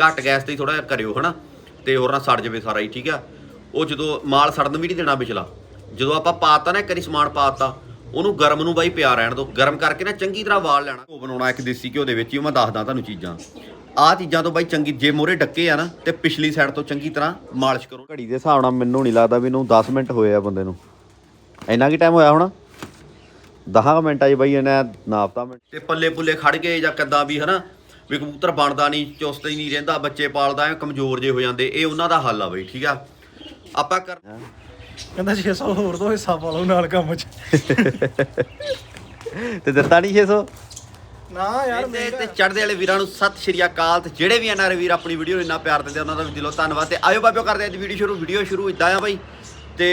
ਘੱਟ ਗੈਸ ਤੇ ਥੋੜਾ ਕਰਿਓ ਹਨਾ? ਤੇ ਹੋਰ ਨਾ ਸੜ ਜਾਵੇ ਸਾਰਾ ਹੀ ਠੀਕ ਆ? ਉਹ ਜਦੋਂ ਮਾਲ ਸੜਨ ਵੀ ਨਹੀਂ ਦੇਣਾ ਵਿਚਲਾ ਜਦੋਂ ਆਪਾਂ ਪਾਤਾ ਨਾ ਇੱਕ ਵਾਰੀ ਸਮਾਨ ਪਾਤਾ ਉਹਨੂੰ ਗਰਮ ਨੂੰ ਬਾਈ ਪਿਆ ਰਹਿਣ ਦਿਓ। ਗਰਮ ਕਰਕੇ ਨਾ ਚੰਗੀ ਤਰ੍ਹਾਂ ਵਾਲ ਲੈਣਾ। ਉਹ ਬਣਾਉਣਾ ਇੱਕ ਦੇਸੀ ਘਿਓ ਦੇ ਵਿੱਚ ਹੀ ਮੈਂ ਦੱਸਦਾ ਤੁਹਾਨੂੰ ਚੀਜ਼ਾਂ। ਆਹ ਚੀਜ਼ਾਂ ਤੋਂ ਬਾਈ ਚੰਗੀ ਜੇ ਮੋਰੇ ਡੱਕੇ ਆ ਨਾ ਤੇ ਪਿਛਲੀ ਸਾਈਡ ਤੋਂ ਚੰਗੀ ਤਰ੍ਹਾਂ ਮਾਲਿਸ਼ ਕਰੋ। ਘੜੀ ਦੇ ਹਿਸਾਬ ਨਾਲ ਮੈਨੂੰ ਨਹੀਂ ਲੱਗਦਾ ਵੀ ਇਹਨੂੰ 10 ਮਿੰਟ ਹੋਏ ਆ ਬੰਦੇ ਨੂੰ। ਇੰਨਾ ਕੀ ਟਾਈਮ ਹੋਇਆ ਹੁਣ? 10 ਮਿੰਟਾਂ 'ਚ ਬਾਈ ਇਹਨੇ ਨਾਪਤਾ। ਮਿੰਟ ਤੇ ਪੱਲੇ ਪੁੱਲੇ ਖੜ ਗਏ ਜਾਂ ਕਿੱਦਾਂ ਵੀ ਹਨਾ? ਵੀ ਕਬੂਤਰ ਬਣਦਾ ਨਹੀਂ ਚੁਸਤ ਹੀ ਨਹੀਂ ਰਹਿੰਦਾ ਬੱਚੇ ਪਾਲਦਾ ਐ ਕਮਜ਼ੋਰ ਜੇ ਹੋ ਜਾਂਦੇ। ਇਹ ਉਹਨਾਂ ਦਾ ਹੱਲ ਆ ਬਈ ਠੀਕ ਆ? ਆਪਾਂ ਕਰ ਕਹਿੰਦਾ 600 ਹੋਰ ਤੋਂ ਹਿੱਸਾ ਪਾ ਲਓ ਨਾਲ ਕੰਮ 'ਚ। ਤੇ ਦਿੱਤਾ ਨਹੀਂ 600 ਨਾ ਯਾਰ ਤੇ ਤੇ ਚੜਦੇ ਵਾਲੇ ਵੀਰਾਂ ਨੂੰ ਸਤਿ ਸ਼੍ਰੀ ਅਕਾਲ ਤੇ ਜਿਹੜੇ ਵੀ ਐਨਆਰ ਵੀਰ ਆਪਣੀ ਵੀਡੀਓ ਨੂੰ ਇੰਨਾ ਪਿਆਰ ਦਿੰਦੇ ਉਹਨਾਂ ਦਾ ਵੀ ਦਿਲੋਂ ਧੰਨਵਾਦ। ਤੇ ਆਇਓ ਬਾਬਿਓ ਕਰਦੇ ਆ ਅੱਜ ਵੀਡੀਓ ਸ਼ੁਰੂ ਵੀਡੀਓ ਸ਼ੁਰੂ ਇਦਾਂ ਆ ਬਾਈ। ਤੇ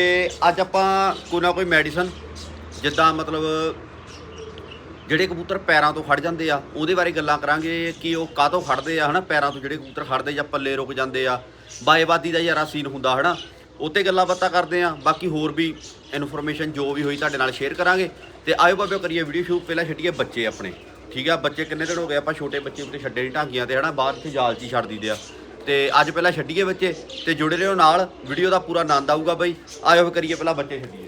ਅੱਜ ਆਪਾਂ ਕੋਈ ਨਾ ਕੋਈ ਮੈਡੀਸਨ ਜਿੱਦਾਂ ਮਤਲਬ ਜਿਹੜੇ ਕਬੂਤਰ ਪੈਰਾਂ ਤੋਂ ਖੜ ਜਾਂਦੇ ਆ, ਉਹਦੇ ਬਾਰੇ ਗੱਲਾਂ ਕਰਾਂਗੇ ਕਿ ਉਹ ਕਾਹਤੋਂ ਖੜਦੇ ਆ, ਹਨਾ? ਪੈਰਾਂ ਤੋਂ ਜਿਹੜੇ ਕਬੂਤਰ ਖੜਦੇ ਜਾਂ ਪੱਲੇ ਰੁਕ ਜਾਂਦੇ ਆ ਬਾਏਬਾਦੀ ਦਾ ਯਾਰਾ ਸੀਨ ਹੁੰਦਾ, ਹਨਾ? ਉੱਤੇ ਗੱਲਾਂ ਬਾਤਾਂ ਕਰਦੇ ਆ, ਬਾਕੀ ਹੋਰ ਵੀ ਇਨਫੋਰਮੇਸ਼ਨ ਜੋ ਵੀ ਹੋਈ ਤੁਹਾਡੇ ਨਾਲ ਸ਼ੇਅਰ ਕਰਾਂਗੇ। ਤੇ ਆਇਓ ਬਾਬਿਓ ਕਰੀਏ ਵੀਡੀਓ ਸ਼ੂਟ ਪਹਿਲਾਂ ਛੱਡੀਏ ਬੱਚੇ ਆਪਣੇ। ਠੀਕ ਆ? ਬੱਚੇ ਕਿੰਨੇ ਦਿਨ ਹੋ ਗਏ? ਆਪਾਂ ਛੋਟੇ ਬੱਚੇ ਉੱਤੇ ਛੱਡੇ ਨਹੀਂ ਢਾਂਗੀਆਂ ਤੇ, ਹਨਾ? ਬਾਹਰ ਇੱਥੇ ਜਾਲ 'ਚ ਛੱਡ ਦਿੰਦੇ ਆ। ਤੇ ਅੱਜ ਪਹਿਲਾਂ ਛੱਡੀਏ ਬੱਚੇ, ਤੇ ਜੁੜੇ ਰਹੋ ਨਾਲ ਵੀਡੀਓ ਦਾ ਪੂਰਾ ਆਨੰਦ ਆਊਗਾ ਬਈ। ਆਇਓ ਫਿਰ ਕਰੀਏ ਪਹਿਲਾਂ ਬੱਚੇ ਛੱਡੀਏ।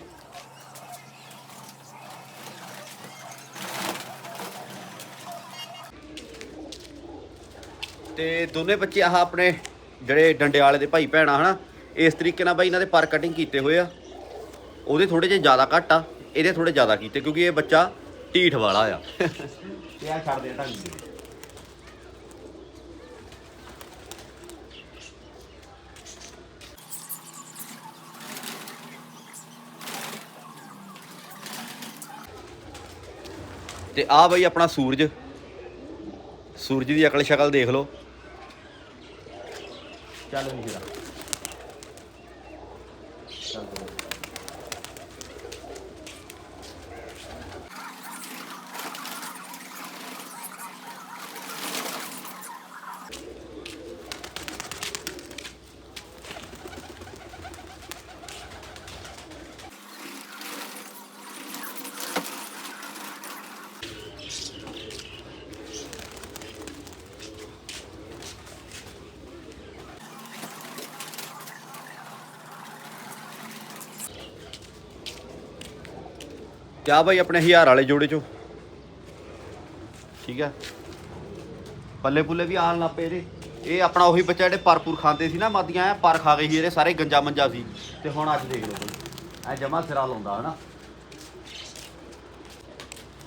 ਤੇ ਦੋਨੇ ਬੱਚੇ ਆਹ ਆਪਣੇ ਜਿਹੜੇ ਡੰਡੇ ਵਾਲੇ ਦੇ ਭਾਈ ਭੈਣਾ ਹਨਾ? ਇਸ ਤਰੀਕੇ ਨਾਲ ਬਾਈ ਇਹਨਾਂ ਦੇ ਪਰ ਕਟਿੰਗ ਕੀਤੇ ਹੋਏ ਆ। ਉਹਦੇ ਥੋੜੇ ਜਿਹਾ ਜ਼ਿਆਦਾ ਘੱਟ ਆ, ਇਹਦੇ ਥੋੜੇ ਜ਼ਿਆਦਾ ਕੀਤੇ, ਕਿਉਂਕਿ ਇਹ ਬੱਚਾ ਢੀਠ ਵਾਲਾ ਆ। ਤੇ ਆ ਛੱਡ ਦੇ ਢੰਗ ਦੇ। ਤੇ ਆ ਬਈ ਆਪਣਾ ਸੂਰਜ। ਸੂਰਜ ਦੀ ਅਕਲ ਸ਼ਕਲ ਦੇਖ ਲਓ। ਚੱਲ ਵੀ ਜਰਾ ਕਿਆ ਬਾਈ ਆਪਣੇ ਹਜ਼ਾਰ ਵਾਲੇ ਜੋੜੇ ਚੋਂ? ਠੀਕ ਆ। ਪੱਲੇ ਪੁੱਲੇ ਵੀ ਆਣ ਲੱਪੇ ਇਹਦੇ। ਇਹ ਆਪਣਾ ਉਹੀ ਬੱਚਾ ਜਿਹੜੇ ਪਰਪੂਰ ਖਾਂਦੇ ਸੀ ਨਾ ਮਾਦੀਆਂ ਐ ਪਰ ਖਾ ਗਏ ਸੀ ਇਹਦੇ ਸਾਰੇ ਗੰਜਾ ਮੰਜਾ ਸੀ। ਤੇ ਹੁਣ ਅੱਜ ਦੇਖ ਲਓ ਬਈ ਐ ਜਮਾ ਸਿਰਾ ਲਾਉਂਦਾ ਹਨਾ?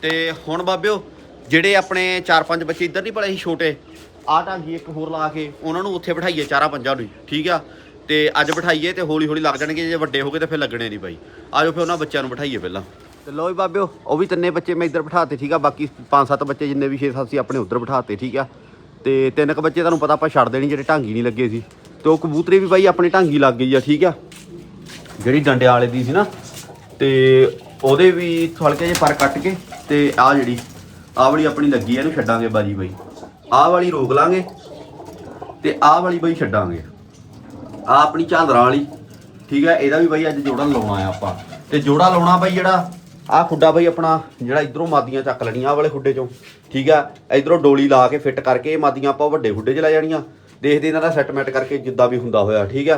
ਤੇ ਹੁਣ ਬਾਬਿਓ ਜਿਹੜੇ ਆਪਣੇ 4-5 ਬੱਚੇ ਇੱਧਰ ਨਹੀਂ ਪੜੇ ਸੀ ਛੋਟੇ ਆਹ ਢਾਂਗੀ ਇੱਕ ਹੋਰ ਲਾ ਕੇ ਉਹਨਾਂ ਨੂੰ ਉੱਥੇ ਬਿਠਾਈਏ ਚਾਰਾਂ ਪੰਜਾਂ ਨੂੰ ਹੀ, ਠੀਕ ਆ? ਤੇ ਅੱਜ ਬਿਠਾਈਏ ਤੇ ਹੌਲੀ ਹੌਲੀ ਲੱਗ ਜਾਣਗੇ ਜੇ ਵੱਡੇ ਹੋ ਗਏ ਤੇ ਫਿਰ ਲੱਗਣੇ ਨਹੀਂ ਬਾਈ। ਆਜੋ ਫਿਰ ਉਹਨਾਂ ਬੱਚਿਆਂ ਨੂੰ ਬਿਠਾਈਏ ਪਹਿਲਾਂ। ਤੇ ਲੋ ਵੀ ਬਾਬਿਓ, ਉਹ ਵੀ ਤਿੰਨੇ ਬੱਚੇ ਮੈਂ ਇੱਧਰ ਬਿਠਾਤੇ, ਠੀਕ ਆ? ਬਾਕੀ 5-7 ਬੱਚੇ ਜਿੰਨੇ ਵੀ 6-7 ਸੀ, ਆਪਣੇ ਉੱਧਰ ਬਿਠਾਤੇ, ਠੀਕ ਆ? ਤੇ ਤਿੰਨ ਕ ਬੱਚੇ ਤੁਹਾਨੂੰ ਪਤਾ ਆਪਾਂ ਛੱਡ ਦੇਣੀ, ਜਿਹੜੇ ਢਾਂਗੀ ਨਹੀਂ ਲੱਗੇ ਸੀ। ਤੇ ਉਹ ਕਬੂਤਰੀ ਵੀ ਬਾਈ ਆਪਣੀ ਢਾਂਗੀ ਲੱਗ ਗਈ ਆ, ਠੀਕ ਆ? ਜਿਹੜੀ ਡੰਡੇ ਵਾਲੇ ਦੀ ਸੀ ਨਾ, ਤੇ ਉਹਦੇ ਵੀ ਹਲਕੇ ਜਿਹੇ ਪਰ ਕੱਟ ਕੇ, ਤੇ ਆਹ ਜਿਹੜੀ, ਆਹ ਵਾਲੀ ਆਪਣੀ ਲੱਗੀ ਆ, ਇਹਨੂੰ ਛੱਡਾਂਗੇ ਬਾਜੀ ਬਾਈ। ਆਹ ਵਾਲੀ ਰੋਕ ਲਾਂਗੇ, ਤੇ ਆਹ ਵਾਲੀ ਬਾਈ ਛੱਡਾਂਗੇ। ਆ ਆਪਣੀ ਝਾਂਦਰਾਂ ਵਾਲੀ, ਠੀਕ ਹੈ ਇਹਦਾ ਵੀ ਬਾਈ ਅੱਜ ਜੋੜਾ ਲਾਉਣਾ ਆ ਆਪਾਂ। ਤੇ ਜੋੜਾ ਲਾਉਣਾ ਬਾਈ ਜਿਹੜਾ ਆਹ ਖੁੱਡਾ ਬਾਈ ਆਪਣਾ ਜਿਹੜਾ ਇਧਰੋਂ ਮਾਦੀਆਂ ਚੱਕ ਲੈਣੀਆਂ, ਆਹ ਵਾਲੇ ਖੁੱਡੇ ਚੋਂ। ਠੀਕ ਆ? ਇਧਰੋਂ ਡੋਲੀ ਲਾ ਕੇ ਫਿੱਟ ਕਰਕੇ ਇਹ ਮਾਦੀਆਂ ਆਪਾਂ ਵੱਡੇ ਖੁੱਡੇ 'ਚ ਲੈ ਜਾਣੀਆਂ। ਦੇਖਦੇ ਇਹਨਾਂ ਦਾ ਸੈਟਮੈਂਟ ਕਰਕੇ ਜਿੱਦਾਂ ਵੀ ਹੁੰਦਾ ਹੋਇਆ, ਠੀਕ ਆ?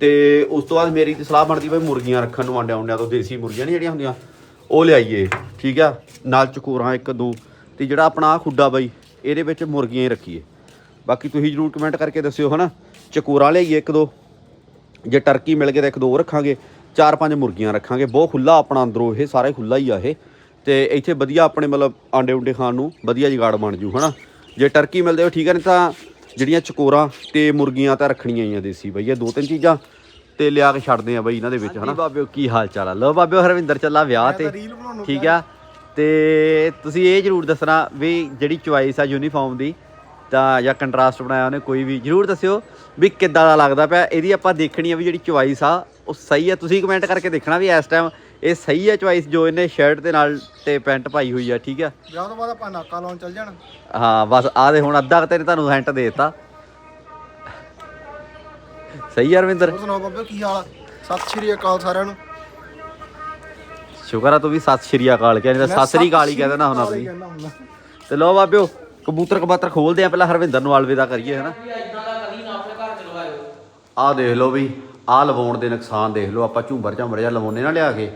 ਤੇ ਉਸ ਤੋਂ ਬਾਅਦ ਮੇਰੀ ਤੇ ਸਲਾਹ ਬਣਦੀ ਬਈ ਮੁਰਗੀਆਂ ਰੱਖਣ ਨੂੰ ਆਂਡਿਆਂ ਆਂਡਿਆਂ ਤੋਂ, ਦੇਸੀ ਮੁਰਗੀਆਂ ਨਹੀਂ ਜਿਹੜੀਆਂ ਹੁੰਦੀਆਂ, ਉਹ ਲਿਆਈਏ, ਠੀਕ ਆ? ਨਾਲ ਚਕੋਰਾਂ ਇੱਕ ਦੋ, ਤੇ ਜਿਹੜਾ ਆਪਣਾ ਆਹ ਖੁੱਡਾ ਬਾਈ, ਇਹਦੇ ਵਿੱਚ ਮੁਰਗੀਆਂ ਹੀ ਰੱਖੀਏ। ਬਾਕੀ ਤੁਸੀਂ ਜਰੂਰ ਕਮੈਂਟ ਕਰਕੇ ਦੱਸਿਓ, ਹਨਾ? ਚਕੋਰਾਂ ਲਿਆਈਏ ਇੱਕ ਦੋ, ਜੇ ਟਰਕੀ ਮਿਲ ਗਏ ਤਾਂ ਇੱਕ ਦੋ ਹੋਰ ਰੱਖਾਂਗੇ। ਚਾਰ ਪੰਜ ਮੁਰਗੀਆਂ ਰੱਖਾਂਗੇ। ਬਹੁਤ ਖੁੱਲਾ ਆਪਣਾ ਅੰਦਰੋਂ ਇਹ ਸਾਰੇ ਖੁੱਲਾ ਹੀ ਆ ਇਹ। ਤੇ ਇੱਥੇ ਵਧੀਆ ਆਪਣੇ ਮਤਲਬ ਆਂਡੇ ਉਂਡੇ ਖਾਣ ਨੂੰ ਵਧੀਆ ਜੁਗਾੜ ਬਣ ਜੂ ਹਨਾ? ਜੇ ਟਰਕੀ ਮਿਲਦੇ ਹੋ ਠੀਕ ਹੈ ਨਹੀਂ ਤਾਂ ਜਿਹੜੀਆਂ ਚਕੋਰਾਂ ਤੇ ਮੁਰਗੀਆਂ ਤਾਂ ਰੱਖਣੀਆਂ ਹੀ ਆ ਦੇਸੀ ਬਈ ਇਹ ਦੋ ਤਿੰਨ ਚੀਜ਼ਾਂ ਤੇ ਲਿਆ ਕੇ ਛੱਡਦੇ ਆ ਬਈ ਇਹਨਾਂ ਦੇ ਵਿੱਚ ਹਨਾ? ਬਾਬਿਓ ਕੀ ਹਾਲ ਚਾਲ ਆ? ਲੋ ਬਾਬਿਓ ਹਰਵਿੰਦਰ ਚੱਲਾ ਵਿਆਹ ਤੇ। ਠੀਕ ਆ? ਤੇ ਤੁਸੀਂ ਇਹ ਜਰੂਰ ਦੱਸਣਾ ਵੀ ਜਿਹੜੀ ਚੁਆਇਸ ਆ ਯੂਨੀਫਾਰਮ ਦੀ ਤਾਂ ਜਾਂ ਕੰਟਰਾਸਟ ਬਣਾਇਆ ਉਹਨੇ ਕੋਈ ਵੀ ਜਰੂਰ ਦੱਸਿਓ ਵੀ ਕਿੱਦਾਂ ਦਾ ਲੱਗਦਾ ਪਿਆ। ਇਹਦੀ ਆਪਾਂ ਦੇਖਣੀ ਆ ਵੀ ਜਿਹੜੀ ਚੁਆਇਸ ਆ ਉਹ ਸਹੀ ਆ ਤੁਸੀਂ ਕਮੈਂਟ ਕਰਕੇ ਦੇਖਣਾ ਵੀ ਇਸ ਟਾਈਮ ਇਹ ਸਹੀ ਆ ਚੁਆਇਸ ਜੋ ਇਹਨੇ ਸ਼ਰਟ ਦੇ ਨਾਲ ਤੇ ਪੈਂਟ ਪਾਈ ਹੋਈ ਆ ਠੀਕ ਆ? ਵਿਆਹ ਤੋਂ ਬਾਅਦ ਆਪਾਂ ਨਾਕਾ ਲਾਉਣ ਚੱਲ ਜਾਣਾ। ਹਾਂ ਬਸ ਆ ਦੇ ਹੁਣ ਅੱਧਾ ਤੇਰੇ ਤੁਹਾਨੂੰ ਹਿੰਟ ਦੇ ਦਿੱਤਾ। ਸਹੀ ਆ ਰਵਿੰਦਰ? ਸੁਣਾਓ ਬਾਬੇ ਕੀ ਹਾਲ ਆ? ਸਤਿ ਸ਼੍ਰੀ ਅਕਾਲ ਸਾਰਿਆਂ ਨੂੰ। ਸ਼ੁਕਰ ਆ ਤੂੰ ਵੀ ਸਤਿ ਸ਼੍ਰੀ ਅਕਾਲ ਕਹਿੰਦਾ ਸਤਿ ਸ੍ਰੀ ਅਕਾਲ ਹੀ ਕਹਿ ਦੇਣਾ ਹੁਣ ਹੀ ਹੁੰਦਾ। ਤੇ ਲੋ ਬਾਬਿਓ ਕਬੂਤਰ ਕਬੂਤਰ ਖੋਲਦੇ ਆ ਪਹਿਲਾਂ ਹਰਵਿੰਦਰ ਨੂੰ ਅਲਵਿਦਾ ਕਰੀਏ ਹਨਾ? ਆਹ ਦੇਖ ਲਓ ਵੀ ਆਹ ਲਵਾਉਣ ਦੇ ਨੁਕਸਾਨ ਦੇਖ ਲਓ ਆਪਾਂ ਝੁੰਬਰ ਝੰਬਰ ਜਾਂ ਲਵਾਉਨੇ ਨਾ ਲਿਆ ਕੇ।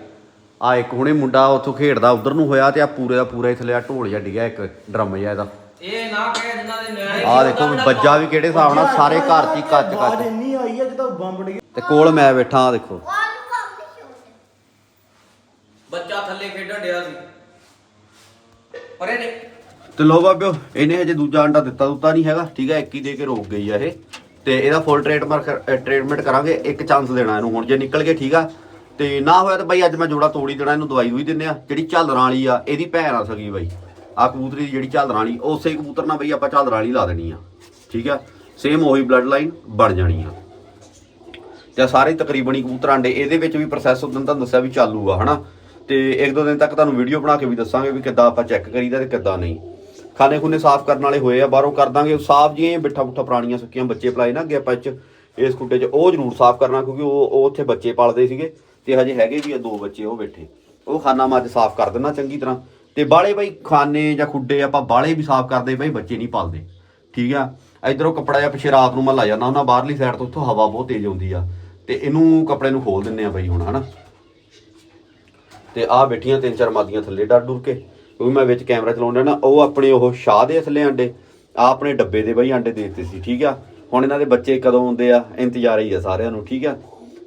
ਆ ਇੱਕ ਹੁਣੇ ਮੁੰਡਾ ਉੱਥੋਂ ਖੇਡਦਾ ਉਧਰ ਨੂੰ ਹੋਇਆ ਤੇ ਆ ਪੂਰੇ ਦਾ ਪੂਰਾ ਇੱਥੇ ਲਿਆ ਢੋਲ ਜਿਹਾ ਡਿੱਗਿਆ ਇੱਕ ਡਰਮ ਜਿਹਾ ਇਹਦਾ। ਇਹ ਨਾ ਕਹੇ ਜਿਨ੍ਹਾਂ ਦੇ ਨਿਆਣੇ ਆਹ ਦੇਖੋ ਵੀ ਬੱਜਾ ਵੀ ਕਿਹੜੇ ਹਿਸਾਬ ਨਾਲ ਸਾਰੇ ਘਰ 'ਚ ਹੀ ਕੱਚ ਆਵਾਜ਼ ਕੱਚ ਇੰਨੀ ਆਈ ਆ ਜਦੋਂ ਬੰਬ ਡਿੱਗਿਆ ਤੇ ਕੋਲ ਮੈਂ ਬੈਠਾ ਆ ਦੇਖੋ। ਬੱਚਾ ਥੱਲੇ ਖੇਡਣ ਡਿਆ ਸੀ। ਪਰੇ ਨੇ ਤੇ ਲੋ ਬਾਬਿਓ ਇਹਨੇ ਹਜੇ ਦੂਜਾ ਅੰਡਾ ਦਿੱਤਾ ਦੁੱਤਾ ਨਹੀਂ ਹੈਗਾ ਠੀਕ ਹੈ ਇੱਕ ਹੀ ਦੇ ਕੇ ਰੋਕ ਗਈ ਆ ਇਹ। ਤੇ ਇਹਦਾ ਫੁੱਲ ਟ੍ਰੀਟਮੈਂਟ ਟ੍ਰੀਟਮੈਂਟ ਕਰਾਂਗੇ, ਇੱਕ ਚਾਂਸ ਦੇਣਾ ਇਹਨੂੰ ਹੁਣ, ਜੇ ਨਿਕਲ ਕੇ ਠੀਕ ਆ। ਤੇ ਨਾ ਹੋਇਆ ਤਾਂ ਬਾਈ ਅੱਜ ਮੈਂ ਜੋੜਾ ਤੋੜੀ ਦੇਣਾ, ਇਹਨੂੰ ਦਵਾਈ ਦੂਈ ਦਿੰਨੇ ਆ, ਜਿਹੜੀ ਝਾਲਰਾਂ ਵਾਲੀ ਆ, ਇਹਦੀ ਭੈਣ ਆ ਸਕੀ ਬਾਈ। ਆ ਕਬੂਤਰੀ ਦੀ ਜਿਹੜੀ ਝਾਲਰਾਂ ਵਾਲੀ, ਉਸੇ ਕਬੂਤਰ ਨਾਲ ਬਈ ਆਪਾਂ ਝਾਲਰਾਂ ਵਾਲੀ ਲਾ ਦੇਣੀ ਆ, ਠੀਕ ਆ? ਸੇਮ ਉਹੀ ਬਲੱਡ ਲਾਈਨ ਬਣ ਜਾਣੀ ਆ। ਤੇ ਸਾਰੇ ਤਕਰੀਬਨ ਹੀ ਕਬੂਤਰ ਆਂਡੇ ਇਹਦੇ ਵਿੱਚ ਵੀ ਪ੍ਰੋਸੈਸ ਉਦੋਂ ਤੁਹਾਨੂੰ ਦੱਸਿਆ ਵੀ ਚਾਲੂ ਆ ਹਨਾ? ਤੇ ਇੱਕ ਦੋ ਦਿਨ ਤੱਕ ਤੁਹਾਨੂੰ ਵੀਡੀਓ ਬਣਾ ਕੇ ਵੀ ਦੱਸਾਂਗੇ ਵੀ ਕਿੱਦਾਂ ਆਪਾਂ ਚੈੱਕ ਕਰੀਦਾ ਤੇ ਕਿੱਦਾਂ ਨਹੀਂ। ਖਾਣੇ ਖੁਨੇ ਸਾਫ਼ ਕਰਨ ਵਾਲੇ ਹੋਏ ਆ, ਬਾਹਰੋਂ ਕਰ ਦਾਂਗੇ। ਸਾਫ਼ ਜਿਹੀਆਂ ਬਿੱਠਾ ਬੁੱਠਾ ਪੁਰਾਣੀਆਂ ਸੁੱਕੀਆਂ ਬੱਚੇ ਪਲਾਏ ਨਾ ਅੱਗੇ ਆਪਾਂ ਚ, ਇਸ ਕੁੱਟੇ 'ਚ, ਉਹ ਜ਼ਰੂਰ ਸਾਫ਼ ਕਰਨਾ ਕਿਉਂਕਿ ਉਹ ਉਹ ਉੱਥੇ ਬੱਚੇ ਪਾਲਦੇ ਸੀਗੇ ਤੇ ਹਜੇ ਹੈਗੇ ਵੀ ਆ ਦੋ ਬੱਚੇ ਉਹ ਬੈਠੇ। ਉਹ ਖਾਨਾ ਮੱਝ ਸਾਫ਼ ਕਰ ਦੇਣਾ ਚੰਗੀ ਤਰ੍ਹਾਂ। ਤੇ ਬਾਲੇ ਬਈ ਖਾਨੇ ਜਾਂ ਖੁੱਡੇ ਆਪਾਂ ਬਾਲੇ ਵੀ ਸਾਫ਼ ਕਰਦੇ ਬਈ, ਬੱਚੇ ਨਹੀਂ ਪਾਲਦੇ। ਠੀਕ ਆ? ਇਧਰੋਂ ਕੱਪੜਾ ਜਿਹਾ ਪਿੱਛੇ ਰਾਤ ਨੂੰ ਮੈਂ ਲਾ ਜਾਂਦਾ ਉਹਨਾਂ ਬਾਹਰਲੀ ਸਾਈਡ ਤੋਂ ਉੱਥੋਂ ਹਵਾ ਬਹੁਤ ਤੇਜ਼ ਆਉਂਦੀ ਆ। ਤੇ ਇਹਨੂੰ ਕੱਪੜੇ ਨੂੰ ਖੋਲ ਦਿੰਨੇ ਆ ਬਈ ਹੁਣ, ਹਨਾ? ਤੇ ਆ ਬੈਠੀਆਂ ਤਿੰਨ ਚਾਰ ਮਾਦੀਆਂ ਥੱਲੇ ਡਰ ਡੁਰ ਕੇ। ਕਿਉਂਕਿ ਮੈਂ ਵਿੱਚ ਕੈਮਰਾ ਚਲਾਉਂਦਾ ਨਾ, ਉਹ ਆਪਣੇ ਉਹ ਸ਼ਾਹ ਦੇ ਥੱਲੇ ਆਂਡੇ ਆ ਆਪਣੇ ਡੱਬੇ ਦੇ ਬਈ ਆਂਡੇ ਦੇ ਦਿੱਤੇ ਸੀ, ਠੀਕ ਆ? ਹੁਣ ਇਹਨਾਂ ਦੇ ਬੱਚੇ ਕਦੋਂ ਆਉਂਦੇ ਆ, ਇੰਤਜ਼ਾਰ ਹੀ ਆ ਸਾਰਿਆਂ ਨੂੰ, ਠੀਕ ਆ?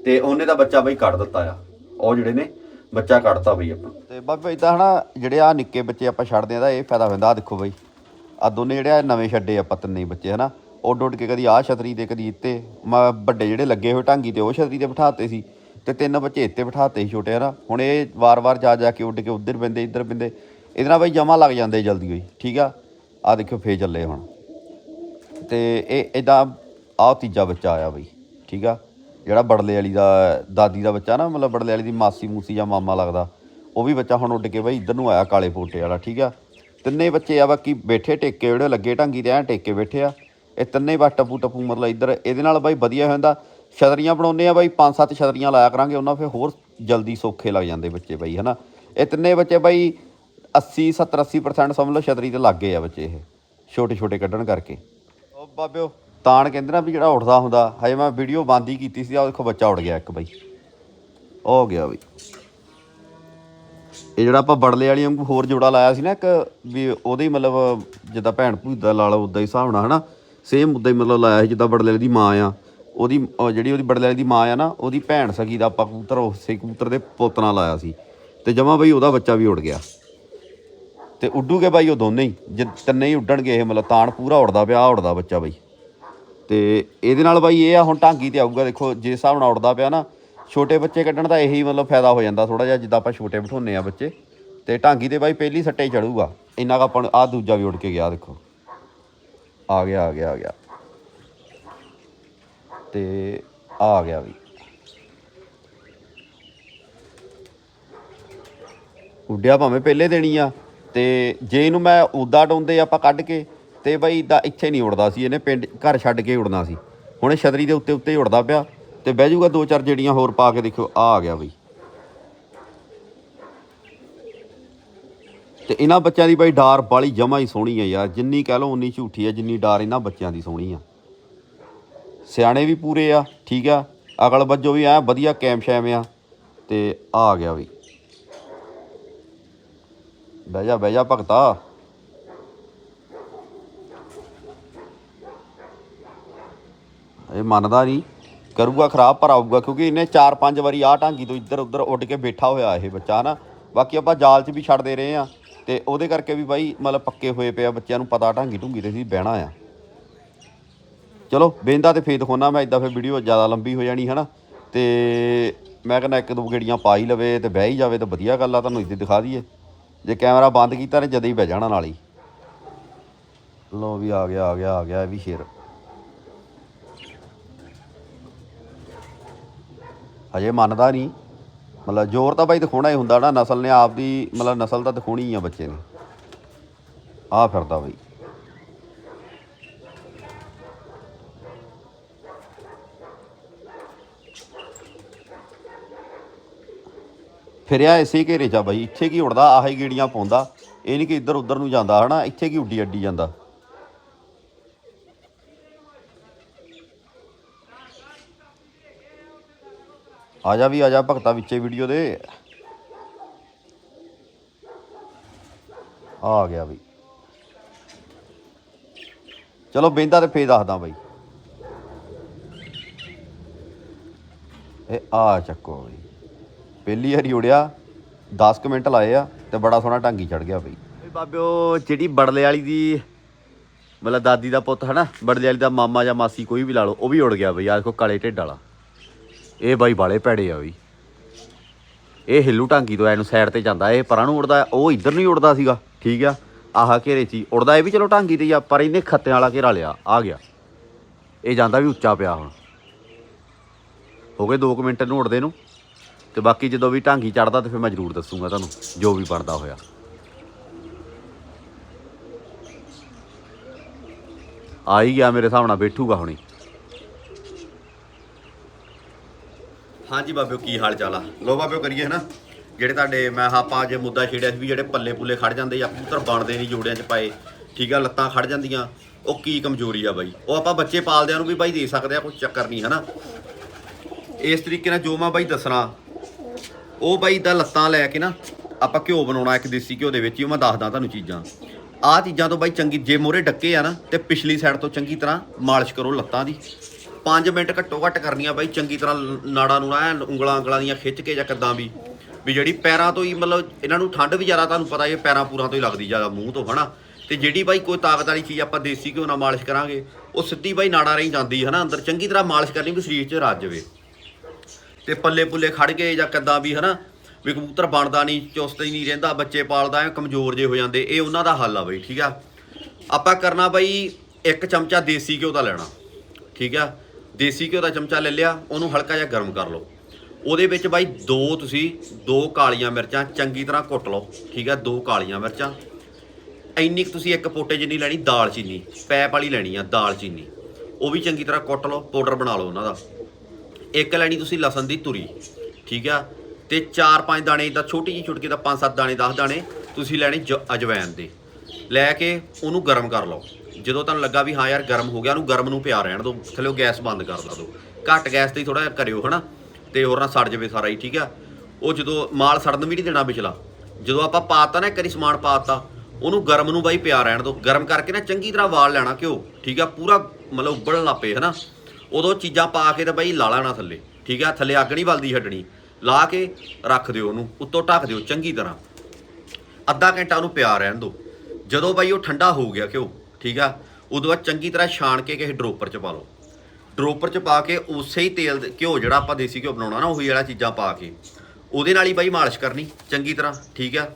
ਤੇ ਉਹਨੇ ਦਾ ਬੱਚਾ ਬਈ ਕੱਢ ਦਿੱਤਾ ਆ, ਉਹ ਜਿਹੜੇ ਨੇ ਬੱਚਾ ਕੱਢਤਾ ਬਈ ਆਪਣਾ ਤੇ ਬਾਬੇ ਇਦਾਂ ਹਨਾ, ਜਿਹੜੇ ਆ ਨਿੱਕੇ ਬੱਚੇ ਆਪਾਂ ਛੱਡਦੇ ਆ ਦਾ ਇਹ ਫਾਇਦਾ ਹੁੰਦਾ ਆ ਦੇਖੋ ਬਈ। ਆ ਦੋਨੇ ਜਿਹੜੇ ਆ ਨਵੇਂ ਛੱਡੇ ਆਪਾਂ ਤਿੰਨੇ ਹੀ ਬੱਚੇ, ਹਨਾ? ਉੱਡ ਉੱਡ ਕੇ ਕਦੀ ਆਹ ਛਤਰੀ ਤੇ, ਕਦੀ ਇੱਤੇ ਮੈਂ ਵੱਡੇ ਜਿਹੜੇ ਲੱਗੇ ਹੋਏ ਢਾਂਗੀ ਤੇ ਉਹ ਛਤਰੀ ਤੇ ਬਿਠਾਤੇ ਸੀ, ਤੇ ਤਿੰਨ ਬੱਚੇ ਇੱਥੇ ਬਿਠਾਤੇ ਸੀ ਛੋਟੇ, ਹਨਾ? ਹੁਣ ਇਹ ਵਾਰ-ਵਾਰ ਜਾ ਜਾ ਕੇ ਉੱਡ ਕੇ ਉੱਧਰ ਪੈਂਦੇ, ਇੱਧਰ ਪੈਂਦੇ। ਇਹਦੇ ਨਾਲ ਬਈ ਜਮਾ ਲੱਗ ਜਾਂਦੇ ਜਲਦੀ ਹੋਈ ਠੀਕ ਆ? ਆ ਦੇਖਿਓ ਫੇਰ ਚੱਲੇ ਹੁਣ। ਤੇ ਇਹ ਇਦਾਂ ਆਹ ਤੀਜਾ ਬੱਚਾ ਆਇਆ ਬਈ, ਠੀਕ ਆ? ਜਿਹੜਾ ਬੜਲੇ ਵਾਲੀ ਦਾ, ਦਾਦੀ ਦਾ ਬੱਚਾ ਨਾ, ਮਤਲਬ ਬੜਲੇ ਵਾਲੀ ਦੀ ਮਾਸੀ ਮੂਸੀ ਜਾਂ ਮਾਮਾ ਲੱਗਦਾ, ਉਹ ਵੀ ਬੱਚਾ ਹੁਣ ਉੱਡ ਕੇ ਬਈ ਇੱਧਰ ਨੂੰ ਆਇਆ ਕਾਲੇ ਪੋਟੇ ਵਾਲਾ, ਠੀਕ ਆ? ਤਿੰਨੇ ਬੱਚੇ ਆ, ਬਾਕੀ ਬੈਠੇ ਟੇਕੇ ਜਿਹੜੇ ਲੱਗੇ ਢੰਗੀ ਤੇ ਐ ਟੇਕੇ ਬੈਠੇ ਆ। ਇਹ ਤਿੰਨੇ ਬਸ ਟਪੂ ਟਪੂ ਮਤਲਬ ਇੱਧਰ, ਇਹਦੇ ਨਾਲ ਬਾਈ ਵਧੀਆ ਹੋ ਜਾਂਦਾ ਛਤਰੀਆਂ ਬਣਾਉਂਦੇ ਆ ਬਾਈ, ਪੰਜ ਸੱਤ ਛਤਰੀਆਂ ਲਾਇਆ ਕਰਾਂਗੇ, ਉਹਨਾਂ ਫਿਰ ਹੋਰ ਜਲਦੀ ਸੌਖੇ ਲੱਗ ਜਾਂਦੇ ਬੱਚੇ ਬਾਈ, ਹਨਾ? ਇਹ ਤਿੰਨੇ ਬੱਚੇ ਬਾਈ 80 70 80% ਸਮਝ ਲਓ ਛਤਰੀ ਤੇ ਲੱਗ ਗਏ ਆ ਬੱਚੇ ਇਹ ਛੋਟੇ ਛੋਟੇ ਕੱਢਣ ਕਰਕੇ। ਉਹ ਬਾਬਿਓ। ਤਾਣ ਕਹਿੰਦੇ ਨਾ ਵੀ ਜਿਹੜਾ ਉੱਠਦਾ ਹੁੰਦਾ ਹਜੇ ਮੈਂ ਵੀਡੀਓ ਬੰਦ ਹੀ ਕੀਤੀ ਸੀ ਆ ਦੇਖੋ ਬੱਚਾ ਉੱਡ ਗਿਆ ਇੱਕ ਬਾਈ। ਉਹ ਹੋ ਗਿਆ ਬਈ। ਇਹ ਜਿਹੜਾ ਆਪਾਂ ਬੜਲੇ ਵਾਲੀ ਵਾਂਗੂ ਹੋਰ ਜੋੜਾ ਲਾਇਆ ਸੀ ਨਾ ਇੱਕ ਵੀ ਉਹਦੇ ਹੀ ਮਤਲਬ ਜਿੱਦਾਂ ਭੈਣ ਭੂਈ ਦਾ ਲਾ ਲਓ ਉਦਾਂ ਹੀ ਹਿਸਾਬ ਨਾਲ ਹਨਾ ਸੇਮ ਉਦਾਂ ਹੀ ਮਤਲਬ ਲਾਇਆ ਸੀ ਜਿੱਦਾਂ ਬੜਲੇ ਵਾਲੀ ਦੀ ਮਾਂ ਆ। ਉਹਦੀ ਉਹ ਜਿਹੜੀ ਉਹਦੀ ਬੜਲੇ ਵਾਲੀ ਦੀ ਮਾਂ ਆ ਨਾ ਉਹਦੀ ਭੈਣ ਸਗੀ ਦਾ ਆਪਾਂ ਕਬੂਤਰ ਉਸੇ ਕਬੂਤਰ ਦੇ ਪੁੱਤ ਨਾਲ ਲਾਇਆ ਸੀ। ਤੇ ਜਮਾ ਬਈ ਉਹਦਾ ਬੱਚਾ ਵੀ ਉੱਡ ਗਿਆ। ਤੇ ਉੱਡੂਗੇ ਬਾਈ ਉਹ ਦੋਨੇ ਹੀ। ਜੇ ਤਿੰਨੇ ਹੀ ਉੱਡਣਗੇ ਇਹ ਮਤਲਬ ਤਾਣ ਪੂਰਾ ਉੱਡਦਾ ਪਿਆ, ਆਹ ਉੱਡਦਾ ਬੱਚਾ ਬਾਈ। ਤੇ ਇਹਦੇ ਨਾਲ ਬਾਈ ਇਹ ਆ, ਹੁਣ ਢਾਂਗੀ ਤੇ ਆਊਗਾ, ਦੇਖੋ ਜਿਸ ਹਿਸਾਬ ਨਾਲ ਉੱਡਦਾ ਪਿਆ ਨਾ, ਛੋਟੇ ਬੱਚੇ ਕੱਢਣ ਦਾ ਇਹੀ ਮਤਲਬ ਫਾਇਦਾ ਹੋ ਜਾਂਦਾ ਥੋੜਾ ਜਿਹਾ, ਜਿੱਦਾਂ ਆਪਾਂ ਛੋਟੇ ਬਿਠਾਉਂਦੇ ਆ ਬੱਚੇ। ਤੇ ਢਾਂਗੀ ਤੇ ਬਾਈ ਪਹਿਲੀ ਸੱਟੇ ਚੜੂਗਾ। ਇੰਨਾ ਕੁ ਆਪਾਂ ਨੂੰ, ਆਹ ਦੂਜਾ ਵੀ ਉੱਡ ਕੇ ਗਿਆ, ਦੇਖੋ। ਆ ਗਿਆ ਆ ਗਿਆ ਆ ਗਿਆ। ਤੇ ਆ ਗਿਆ ਵੀ। ਉੱਡਿਆ ਭਾਵੇਂ ਪਹਿਲੇ ਦੇਣੀ ਆ। ਤੇ ਜੇ ਇਹਨੂੰ ਮੈਂ ਉਦਾਂ ਡਾਉਂਦੇ ਆਪਾਂ ਕੱਢ ਕੇ, ਤੇ ਬਈ ਦਾ ਇੱਥੇ ਨਹੀਂ ਉੜਦਾ ਸੀ, ਇਹਨੇ ਪਿੰਡ, ਘਰ ਛੱਡ ਕੇ ਉੜਨਾ ਸੀ। ਹੁਣ ਇਹ ਛਤਰੀ ਦੇ ਉੱਤੇ ਉੱਤੇ ਹੀ ਉੜਦਾ ਪਿਆ, ਤੇ ਬਹਿ ਜਾਊਗਾ ਦੋ ਚਾਰ ਜਿਹੜੀਆਂ ਹੋਰ ਪਾ ਕੇ ਦੇਖਿਓ, ਆ ਆ ਗਿਆ ਬਈ। ਤੇ ਇਹਨਾਂ ਬੱਚਿਆਂ ਦੀ ਬਈ ਡਾਰ ਬਾਲੀ ਜਮਾ ਹੀ ਸੋਹਣੀ ਆ ਯਾਰ, ਜਿੰਨੀ ਕਹਿ ਲਓ ਉਨੀ ਝੂਠੀ ਆ, ਜਿੰਨੀ ਡਾਰ ਇਹਨਾਂ ਬੱਚਿਆਂ ਦੀ ਸੋਹਣੀ ਆ। ਸਿਆਣੇ ਵੀ ਪੂਰੇ ਆ, ਠੀਕ ਆ ਅਗਲ ਵੱਜੋ ਵੀ ਐ ਵਧੀਆ ਕੈਮ ਸ਼ੈਮ ਆ, ਤੇ ਆ ਆ ਗਿਆ ਬਈ। ਬਹਿ ਜਾ ਬਹਿ ਜਾ ਭਗਤਾ ਇਹ ਮੰਨਦਾ ਨਹੀਂ ਕਰੂਗਾ ਖਰਾਬ, ਪਰ ਆਊਗਾ, ਕਿਉਂਕਿ ਇਹਨੇ 4-5 ਵਾਰੀ ਆਹ ਢਾਂਗੀ ਤੋਂ ਇੱਧਰ ਉੱਧਰ ਉੱਡ ਕੇ ਬੈਠਾ ਹੋਇਆ ਇਹ ਬੱਚਾ ਨਾ ਬਾਕੀ ਆਪਾਂ ਜਾਲ 'ਚ ਵੀ ਛੱਡਦੇ ਰਹੇ ਆ ਤੇ ਉਹਦੇ ਕਰਕੇ ਵੀ ਬਾਈ, ਮਤਲਬ ਪੱਕੇ ਹੋਏ ਪਿਆ ਬੱਚਿਆਂ ਨੂੰ ਪਤਾ ਢਾਂਗੀ ਢੂੰਗੀ ਤੇ ਸੀ ਬਹਿਣਾ ਆ। ਚਲੋ ਬੇਂਦਾ ਤੇ ਫੇਰ ਦਿਖਾਉਣਾ ਮੈਂ ਇਦਾਂ ਫਿਰ ਵੀਡੀਓ ਜ਼ਿਆਦਾ ਲੰਬੀ ਹੋ ਜਾਣੀ, ਹਨਾ। ਤੇ ਮੈਂ ਕਹਿੰਦਾ ਇੱਕ ਦੋ ਗੇੜੀਆਂ ਪਾ ਹੀ ਲਵੇ ਤੇ ਬਹਿ ਹੀ ਜਾਵੇ ਤਾਂ ਵਧੀਆ ਗੱਲ ਆ, ਤੁਹਾਨੂੰ ਇੱਥੇ ਦਿਖਾ ਦਈਏ। ਜੇ ਕੈਮਰਾ ਬੰਦ ਕੀਤਾ ਤੇ ਜਦੇ ਹੀ ਬਹਿ ਜਾਣਾ ਨਾਲ ਹੀ। ਲੋ ਵੀ ਆ ਗਿਆ ਆ ਗਿਆ ਆ ਗਿਆ ਇਹ ਵੀ ਸ਼ੇਰ। ਹਜੇ ਮੰਨਦਾ ਨਹੀਂ। ਮਤਲਬ ਜ਼ੋਰ ਤਾਂ ਬਾਈ ਦਿਖਾਉਣਾ ਹੀ ਹੁੰਦਾ ਨਾ, ਨਸਲ ਨੇ ਆਪਦੀ, ਮਤਲਬ ਨਸਲ ਤਾਂ ਦਿਖਾਉਣੀ ਹੀ ਆ ਬੱਚੇ ਨੇ। ਆ ਫਿਰਦਾ ਬਾਈ। ਫਿਰਿਆ ਇਸੇ ਘੇਰੇ 'ਚ ਆ ਬਾਈ, ਇੱਥੇ ਕੀ ਉੜਦਾ, ਆਹੀ ਗੇੜੀਆਂ ਪਾਉਂਦਾ, ਇਹ ਨਹੀਂ ਕਿ ਇੱਧਰ ਉੱਧਰ ਨੂੰ ਜਾਂਦਾ, ਹਨਾ, ਇੱਥੇ ਕੀ ਉੱਡੀ ਅੱਡੀ ਜਾਂਦਾ। ਆ ਜਾ ਵੀ, ਆ ਜਾ ਭਗਤਾ ਵਿੱਚੇ ਵੀਡੀਓ ਦੇ। ਆ ਗਿਆ ਬਈ ਚਲੋ ਬੇਂਦਾ ਤੇ ਫੇਰ ਦੱਸਦਾ ਬਾਈ। ਇਹ ਆ ਚੱਕੋ ਬਈ ਪਹਿਲੀ ਵਾਰੀ ਉੜਿਆ 10 ਕੁ ਮਿੰਟ ਲਾਏ ਆ ਤੇ ਬੜਾ ਸੋਹਣਾ ਟਾਂਗੀ ਚੜ ਗਿਆ ਬਈ। ਬਾਬਿਓ ਜਿਹੜੀ ਬੜਲੇ ਵਾਲੀ ਦੀ, ਮਤਲਬ ਦਾਦੀ ਦਾ ਪੁੱਤ ਹਨਾ, ਬੜਲੇ ਵਾਲੀ ਦਾ ਮਾਮਾ ਜਾਂ ਮਾਸੀ ਕੋਈ ਵੀ ਲਾ ਲਓ, ਉਹ ਵੀ ਉੜ ਗਿਆ ਬਈ ਆ ਦੇਖੋ ਕਾਲੇ ਢਿੱਡ ਵਾਲਾ। ਇਹ ਬਾਈ ਬਾਲੇ ਭੈੜੇ ਆ ਬਈ। ਇਹ ਹਿੱਲੂ ਟਾਂਗੀ ਤੋਂ ਐਨੂੰ ਸਾਈਡ ਤੇ ਜਾਂਦਾ, ਇਹ ਪਰਾਂ ਨੂੰ ਉੜਦਾ, ਉਹ ਇੱਧਰ ਨੂੰ ਹੀ ਉੜਦਾ ਸੀਗਾ, ਠੀਕ ਆ? ਆਹ ਘੇਰੇ 'ਚ ਹੀ ਉੜਦਾ, ਇਹ ਵੀ ਚਲੋ ਢਾਂਗੀ ਤੇ ਹੀ ਆ, ਪਰ ਇਹਨੇ ਖੱਤਿਆਂ ਵਾਲਾ ਘੇਰਾ ਲਿਆ, ਆ ਗਿਆ। ਇਹ ਜਾਂਦਾ ਵੀ ਉੱਚਾ ਪਿਆ ਹੁਣ। ਹੋ ਗਏ 2 ਮਿੰਟ ਨੂੰ ਉੜਦੇ ਨੂੰ। ਤੇ ਬਾਕੀ ਜਦੋਂ ਵੀ ਢਾਂਗੀ ਚੜਦਾ ਤੇ ਫਿਰ ਮੈਂ ਜ਼ਰੂਰ ਦੱਸੂਗਾ ਤੁਹਾਨੂੰ, ਜੋ ਵੀ ਬਣਦਾ ਹੋਇਆ। ਆ ਹੀ ਗਿਆ ਮੇਰੇ ਹਿਸਾਬ ਨਾਲ, ਬੈਠੂਗਾ ਹੁਣੀ। ਹਾਂਜੀ ਬਾਬਿਓ, ਕੀ ਹਾਲ ਚਾਲ ਆ? ਲੋ ਬਾਬਿਓ, ਕਰੀਏ ਹਨਾ। ਜਿਹੜੇ ਤੁਹਾਡੇ, ਮੈਂ ਆਪਾਂ ਜੇ ਮੁੱਦਾ ਛੇੜਿਆ ਸੀ ਵੀ ਜਿਹੜੇ ਪੱਲੇ ਪੁੱਲੇ ਖੜ ਜਾਂਦੇ ਜਾਂ ਕਬੂਤਰ ਬਣਦੇ ਨਹੀਂ ਜੋੜਿਆਂ 'ਚ ਪਾਏ, ਠੀਕ ਆ, ਲੱਤਾਂ ਖੜ ਜਾਂਦੀਆਂ, ਉਹ ਕੀ ਕਮਜ਼ੋਰੀ ਆ ਬਾਈ? ਉਹ ਆਪਾਂ ਬੱਚੇ ਪਾਲਦਿਆਂ ਨੂੰ ਵੀ ਬਾਈ ਦੇ ਸਕਦੇ ਆ, ਕੋਈ ਚੱਕਰ ਨਹੀਂ, ਹਨਾ। ਇਸ ਤਰੀਕੇ ਨਾਲ ਜੋ ਮੈਂ ਬਾਈ ਦੱਸਣਾ ਉਹ ਬਾਈ ਦਾ ਲੱਤਾਂ ਲੈ ਕੇ ਨਾ ਆਪਾਂ ਘਿਓ ਬਣਾਉਣਾ ਇੱਕ ਦੇਸੀ ਘਿਓ ਦੇ ਵਿੱਚ ਹੀ, ਉਹ ਮੈਂ ਦੱਸਦਾ ਤੁਹਾਨੂੰ ਚੀਜ਼ਾਂ। ਆਹ ਚੀਜ਼ਾਂ ਤੋਂ ਬਾਈ ਚੰਗੀ, ਜੇ ਮੋਰੇ ਡੱਕੇ ਆ ਨਾ, ਤੇ ਪਿਛਲੀ ਸਾਈਡ ਤੋਂ ਚੰਗੀ ਤਰ੍ਹਾਂ ਮਾਲਿਸ਼ ਕਰੋ ਲੱਤਾਂ ਦੀ। 5 ਮਿੰਟ ਘੱਟੋ ਘੱਟ ਕਰਨੀਆਂ ਬਾਈ, ਚੰਗੀ ਤਰ੍ਹਾਂ ਲ- ਨਾੜਾਂ ਨੂੰ ਐਨ ਉਂਗਲਾਂ ਉਂਗਲਾਂ ਦੀਆਂ ਖਿੱਚ ਕੇ ਜਾਂ ਕਿੱਦਾਂ ਵੀ। ਵੀ ਜਿਹੜੀ ਪੈਰਾਂ ਤੋਂ ਹੀ ਮਤਲਬ ਇਹਨਾਂ ਨੂੰ ਠੰਡ ਵੀ ਜ਼ਿਆਦਾ, ਤੁਹਾਨੂੰ ਪਤਾ ਇਹ ਪੈਰਾਂ ਪੂਰਾਂ ਤੋਂ ਹੀ ਲੱਗਦੀ ਜ਼ਿਆਦਾ ਮੂੰਹ ਤੋਂ, ਹਨਾ? ਤੇ ਜਿਹੜੀ ਬਾਈ ਕੋਈ ਤਾਕਤ ਵਾਲੀ ਚੀਜ਼ ਆਪਾਂ ਦੇਸੀ ਘਿਓ ਨਾਲ ਮਾਲਿਸ਼ ਕਰਾਂਗੇ, ਉਹ ਸਿੱਧੀ ਬਾਈ ਨਾੜਾਂ ਰਹੀ ਜਾਂਦੀ, ਹਨਾ? ਅੰਦਰ ਚੰਗੀ ਤਰ੍ਹਾਂ ਮਾਲਿਸ਼ ਕਰਨੀ ਵੀ ਸਰੀਰ 'ਚ ਰੱਜ ਜਾਵੇ। ਤੇ ਪੱਲੇ ਪੁੱਲੇ ਖੜ ਗਏ ਜਾਂ ਕਿੱਦਾਂ ਵੀ, ਹਨਾ? ਵੀ ਕਬੂਤਰ ਬਣਦਾ ਨਹੀਂ, ਚੁਸਤ ਹੀ ਨਹੀਂ ਰਹਿੰਦਾ, ਬੱਚੇ ਪਾਲਦਾ ਐ, ਕਮਜ਼ੋਰ ਜੇ ਹੋ ਜਾਂਦੇ, ਇਹ ਉਹਨਾਂ ਦਾ ਹੱਲ ਆ ਬਈ, ਠੀਕ ਆ? ਆਪਾਂ ਕਰਨਾ ਬਈ ਇੱਕ ਚਮਚਾ ਦੇਸੀ ਘਿਓ ਦਾ ਲੈਣਾ, ਠੀਕ ਆ? ਦੇਸੀ ਘਿਓ ਦਾ ਚਮਚਾ ਲੈ ਲਿਆ, ਉਹਨੂੰ ਹਲਕਾ ਜਿਹਾ ਗਰਮ ਕਰ ਲਓ। ਉਹਦੇ ਵਿੱਚ ਬਾਈ ਦੋ ਤੁਸੀਂ, ਦੋ ਕਾਲੀਆਂ ਮਿਰਚਾਂ ਚੰਗੀ ਤਰ੍ਹਾਂ ਕੁੱਟ ਲਓ, ਠੀਕ ਆ? ਦੋ ਕਾਲੀਆਂ ਮਿਰਚਾਂ। ਇੰਨੀ ਕੁ ਤੁਸੀਂ ਇੱਕ ਪੋਟੇ ਜਿੰਨੀ ਲੈਣੀ, ਦਾਲ ਚੀਨੀ, ਪੈਪ ਵਾਲੀ ਲੈਣੀ ਆ, ਦਾਲ ਚੀਨੀ। ਉਹ ਵੀ ਚੰਗੀ ਤਰ੍ਹਾਂ ਕੁੱਟ ਲਓ, ਪਾਊਡਰ ਬਣਾ ਲਓ ਉਹਨਾਂ ਦਾ। ਇੱਕ ਲੈਣੀ ਤੁਸੀਂ ਲਸਣ ਦੀ ਤੁਰੀ ਠੀਕ ਆ? ਤੇ 4-5 ਦਾਣੇ ਦਾ, ਛੋਟੀ ਜਿਹੀ ਛੁਟਕੀ ਦਾ 5-7 ਦਾਣੇ 10 ਦਾਣੇ ਤੁਸੀਂ ਲੈਣੇ ਜ- ਅਜਵਾਇਣ ਦੇ। ਲੈ ਕੇ ਉਹਨੂੰ ਗਰਮ ਕਰ ਲਓ। ਜਦੋਂ ਤੁਹਾਨੂੰ ਲੱਗਾ ਵੀ ਹਾਂ ਯਾਰ ਗਰਮ ਹੋ ਗਿਆ, ਉਹਨੂੰ ਗਰਮ ਨੂੰ ਪਿਆ ਰਹਿਣ ਦਿਓ। ਥੱਲੇ ਗੈਸ ਬੰਦ ਕਰ ਲਾ ਦਿਓ। ਘੱਟ ਗੈਸ ਤੇ ਥੋੜਾ ਕਰਿਓ, ਹਨਾ? ਤੇ ਹੋਰ ਨਾ ਸੜ ਜਾਵੇ ਸਾਰਾ ਹੀ, ਠੀਕ ਆ? ਉਹ ਜਦੋਂ ਮਾਲ ਸੜਨ ਵੀ ਨਹੀਂ ਦੇਣਾ ਵਿਚਲਾ ਜਦੋਂ ਆਪਾਂ ਪਾਤਾ ਨਾ ਇੱਕ ਵਾਰੀ ਸਮਾਨ ਪਾਤਾ, ਉਹਨੂੰ ਗਰਮ ਨੂੰ ਬਾਈ ਪਿਆ ਰਹਿਣ ਦਿਓ। ਗਰਮ ਕਰਕੇ ਨਾ ਚੰਗੀ ਤਰ੍ਹਾਂ ਵਾਲ ਲੈਣਾ ਘਿਓ, ਠੀਕ ਆ? ਪੂਰਾ ਮਤਲਬ ਉਬਲਣ ਲੱਪੇ ਹਨਾ? ਉਦੋਂ ਚੀਜ਼ਾਂ ਪਾ ਕੇ ਤੇ ਬਾਈ ਲਾ ਲੈਣਾ ਥੱਲੇ, ਠੀਕ ਆ? ਥੱਲੇ ਅੱਗ ਨਹੀਂ ਬਲਦੀ ਛੱਡਣੀ। ਲਾ ਕੇ ਰੱਖ ਦਿਓ ਉਹਨੂੰ, ਉੱਤੋਂ ਢੱਕ ਦਿਓ ਚੰਗੀ ਤਰ੍ਹਾਂ। ਅੱਧਾ ਘੰਟਾ ਉਹਨੂੰ ਪਿਆ ਰਹਿਣ ਦਿਓ। ਜਦੋਂ ਬਾਈ ਉਹ ਠੰਡਾ ਹੋ ਗਿਆ ਘਿਓ, ਠੀਕ ਆ? ਉਦੋਂ ਬਾਅਦ ਚੰਗੀ ਤਰ੍ਹਾਂ ਛਾਣ ਕੇ ਕਿਸੇ ਡਰੋਪਰ 'ਚ ਪਾ ਲਓ। ਡਰੋਪਰ 'ਚ ਪਾ ਕੇ ਉਸੇ ਹੀ ਤੇਲ ਦੇ- ਘਿਓ ਜਿਹੜਾ ਆਪਾਂ ਦੇਸੀ ਘਿਓ ਬਣਾਉਣਾ ਨਾ, ਉਹੀ ਵਾਲਾ ਚੀਜ਼ਾਂ ਪਾ ਕੇ। ਉਹਦੇ ਨਾਲ ਹੀ ਬਾਈ ਮਾਲਿਸ਼ ਕਰਨੀ, ਚੰਗੀ ਤਰ੍ਹਾਂ, ਠੀਕ ਆ?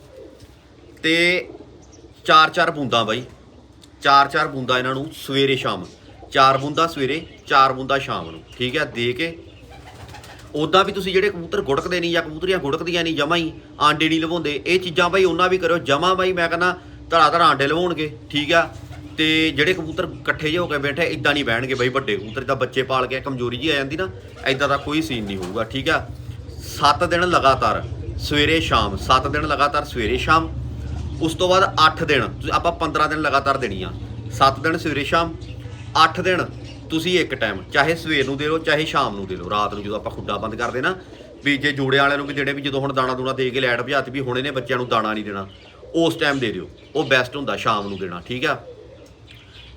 ਤੇ ਚਾਰ ਚਾਰ ਬੂੰਦਾਂ ਬਾਈ। ਚਾਰ ਚਾਰ ਬੂੰਦਾਂ ਇਹਨਾਂ ਨੂੰ ਸਵੇਰੇ ਸ਼ਾਮ। ਚਾਰ ਬੂੰਦਾਂ ਸਵੇਰੇ ਚਾਰ ਬੂੰਦਾਂ ਸ਼ਾਮ ਨੂੰ, ਠੀਕ ਹੈ, ਦੇ ਕੇ। ਉਦਾਂ ਵੀ ਤੁਸੀਂ ਜਿਹੜੇ ਕਬੂਤਰ ਗੁੜਕਦੇ ਨਹੀਂ ਜਾਂ ਕਬੂਤਰੀਆਂ ਗੁੜਕਦੀਆਂ ਨਹੀਂ, ਜਮਾ ਹੀ ਆਂਡੇ ਨਹੀਂ ਲਵਾਉਂਦੇ। ਇਹ ਚੀਜ਼ਾਂ ਬਾਈ ਉਹਨਾਂ ਵੀ ਕਰਿਓ, ਜਮਾ ਬਾਈ ਮੈਂ ਕਹਿੰਦਾ ਧੜਾ ਧੜਾ ਆਂਡੇ ਲਵਾਉਣਗੇ, ਠੀਕ ਆ। ਤੇ ਜਿਹੜੇ ਕਬੂਤਰ ਇਕੱਠੇ ਜਿਹੇ ਹੋ ਕੇ ਬੈਠੇ ਇਦਾਂ ਨਹੀਂ ਬਹਿਣਗੇ ਬਾਈ ਵੱਡੇ ਕਬੂਤਰ ਤਾਂ ਬੱਚੇ ਪਾਲ ਕੇ ਕਮਜ਼ੋਰੀ ਜੀ ਆ ਜਾਂਦੀ ਨਾ ਇਦਾਂ ਦਾ ਕੋਈ ਸੀਨ ਨਹੀਂ ਹੋਊਗਾ, ਠੀਕ ਆ। 7 ਦਿਨ ਲਗਾਤਾਰ, ਸਵੇਰੇ ਸ਼ਾਮ 7 ਦਿਨ ਲਗਾਤਾਰ ਸਵੇਰੇ ਸ਼ਾਮ, ਉਸ ਤੋਂ ਬਾਅਦ 8 ਦਿਨ ਆਪਾਂ 15 ਦਿਨ ਲਗਾਤਾਰ ਦੇਣੀ ਆ। 7 ਦਿਨ ਸਵੇਰੇ ਸ਼ਾਮ 8 ਦਿਨ ਤੁਸੀਂ ਇੱਕ ਟਾਈਮ ਚਾਹੇ ਸਵੇਰ ਨੂੰ ਦੇ ਲਓ, ਚਾਹੇ ਸ਼ਾਮ ਨੂੰ ਦੇ ਲਓ। ਰਾਤ ਨੂੰ ਜਦੋਂ ਆਪਾਂ ਖੁੱਡਾ ਬੰਦ ਕਰਦੇ ਨਾ ਵੀ ਜੇ ਜੋੜੇ ਵਾਲਿਆਂ ਨੂੰ ਵੀ ਦੇਣੇ, ਵੀ ਜਦੋਂ ਹੁਣ ਦਾਣਾ ਦੂਣਾ ਦੇ ਕੇ ਲੈਟ ਭਜਾਤੀ ਵੀ ਹੁਣ ਇਹਨੇ ਬੱਚਿਆਂ ਨੂੰ ਦਾਣਾ ਨਹੀਂ ਦੇਣਾ, ਉਸ ਟਾਈਮ ਦੇ ਦਿਓ। ਉਹ ਬੈਸਟ ਹੁੰਦਾ ਸ਼ਾਮ ਨੂੰ ਦੇਣਾ, ਠੀਕ ਆ?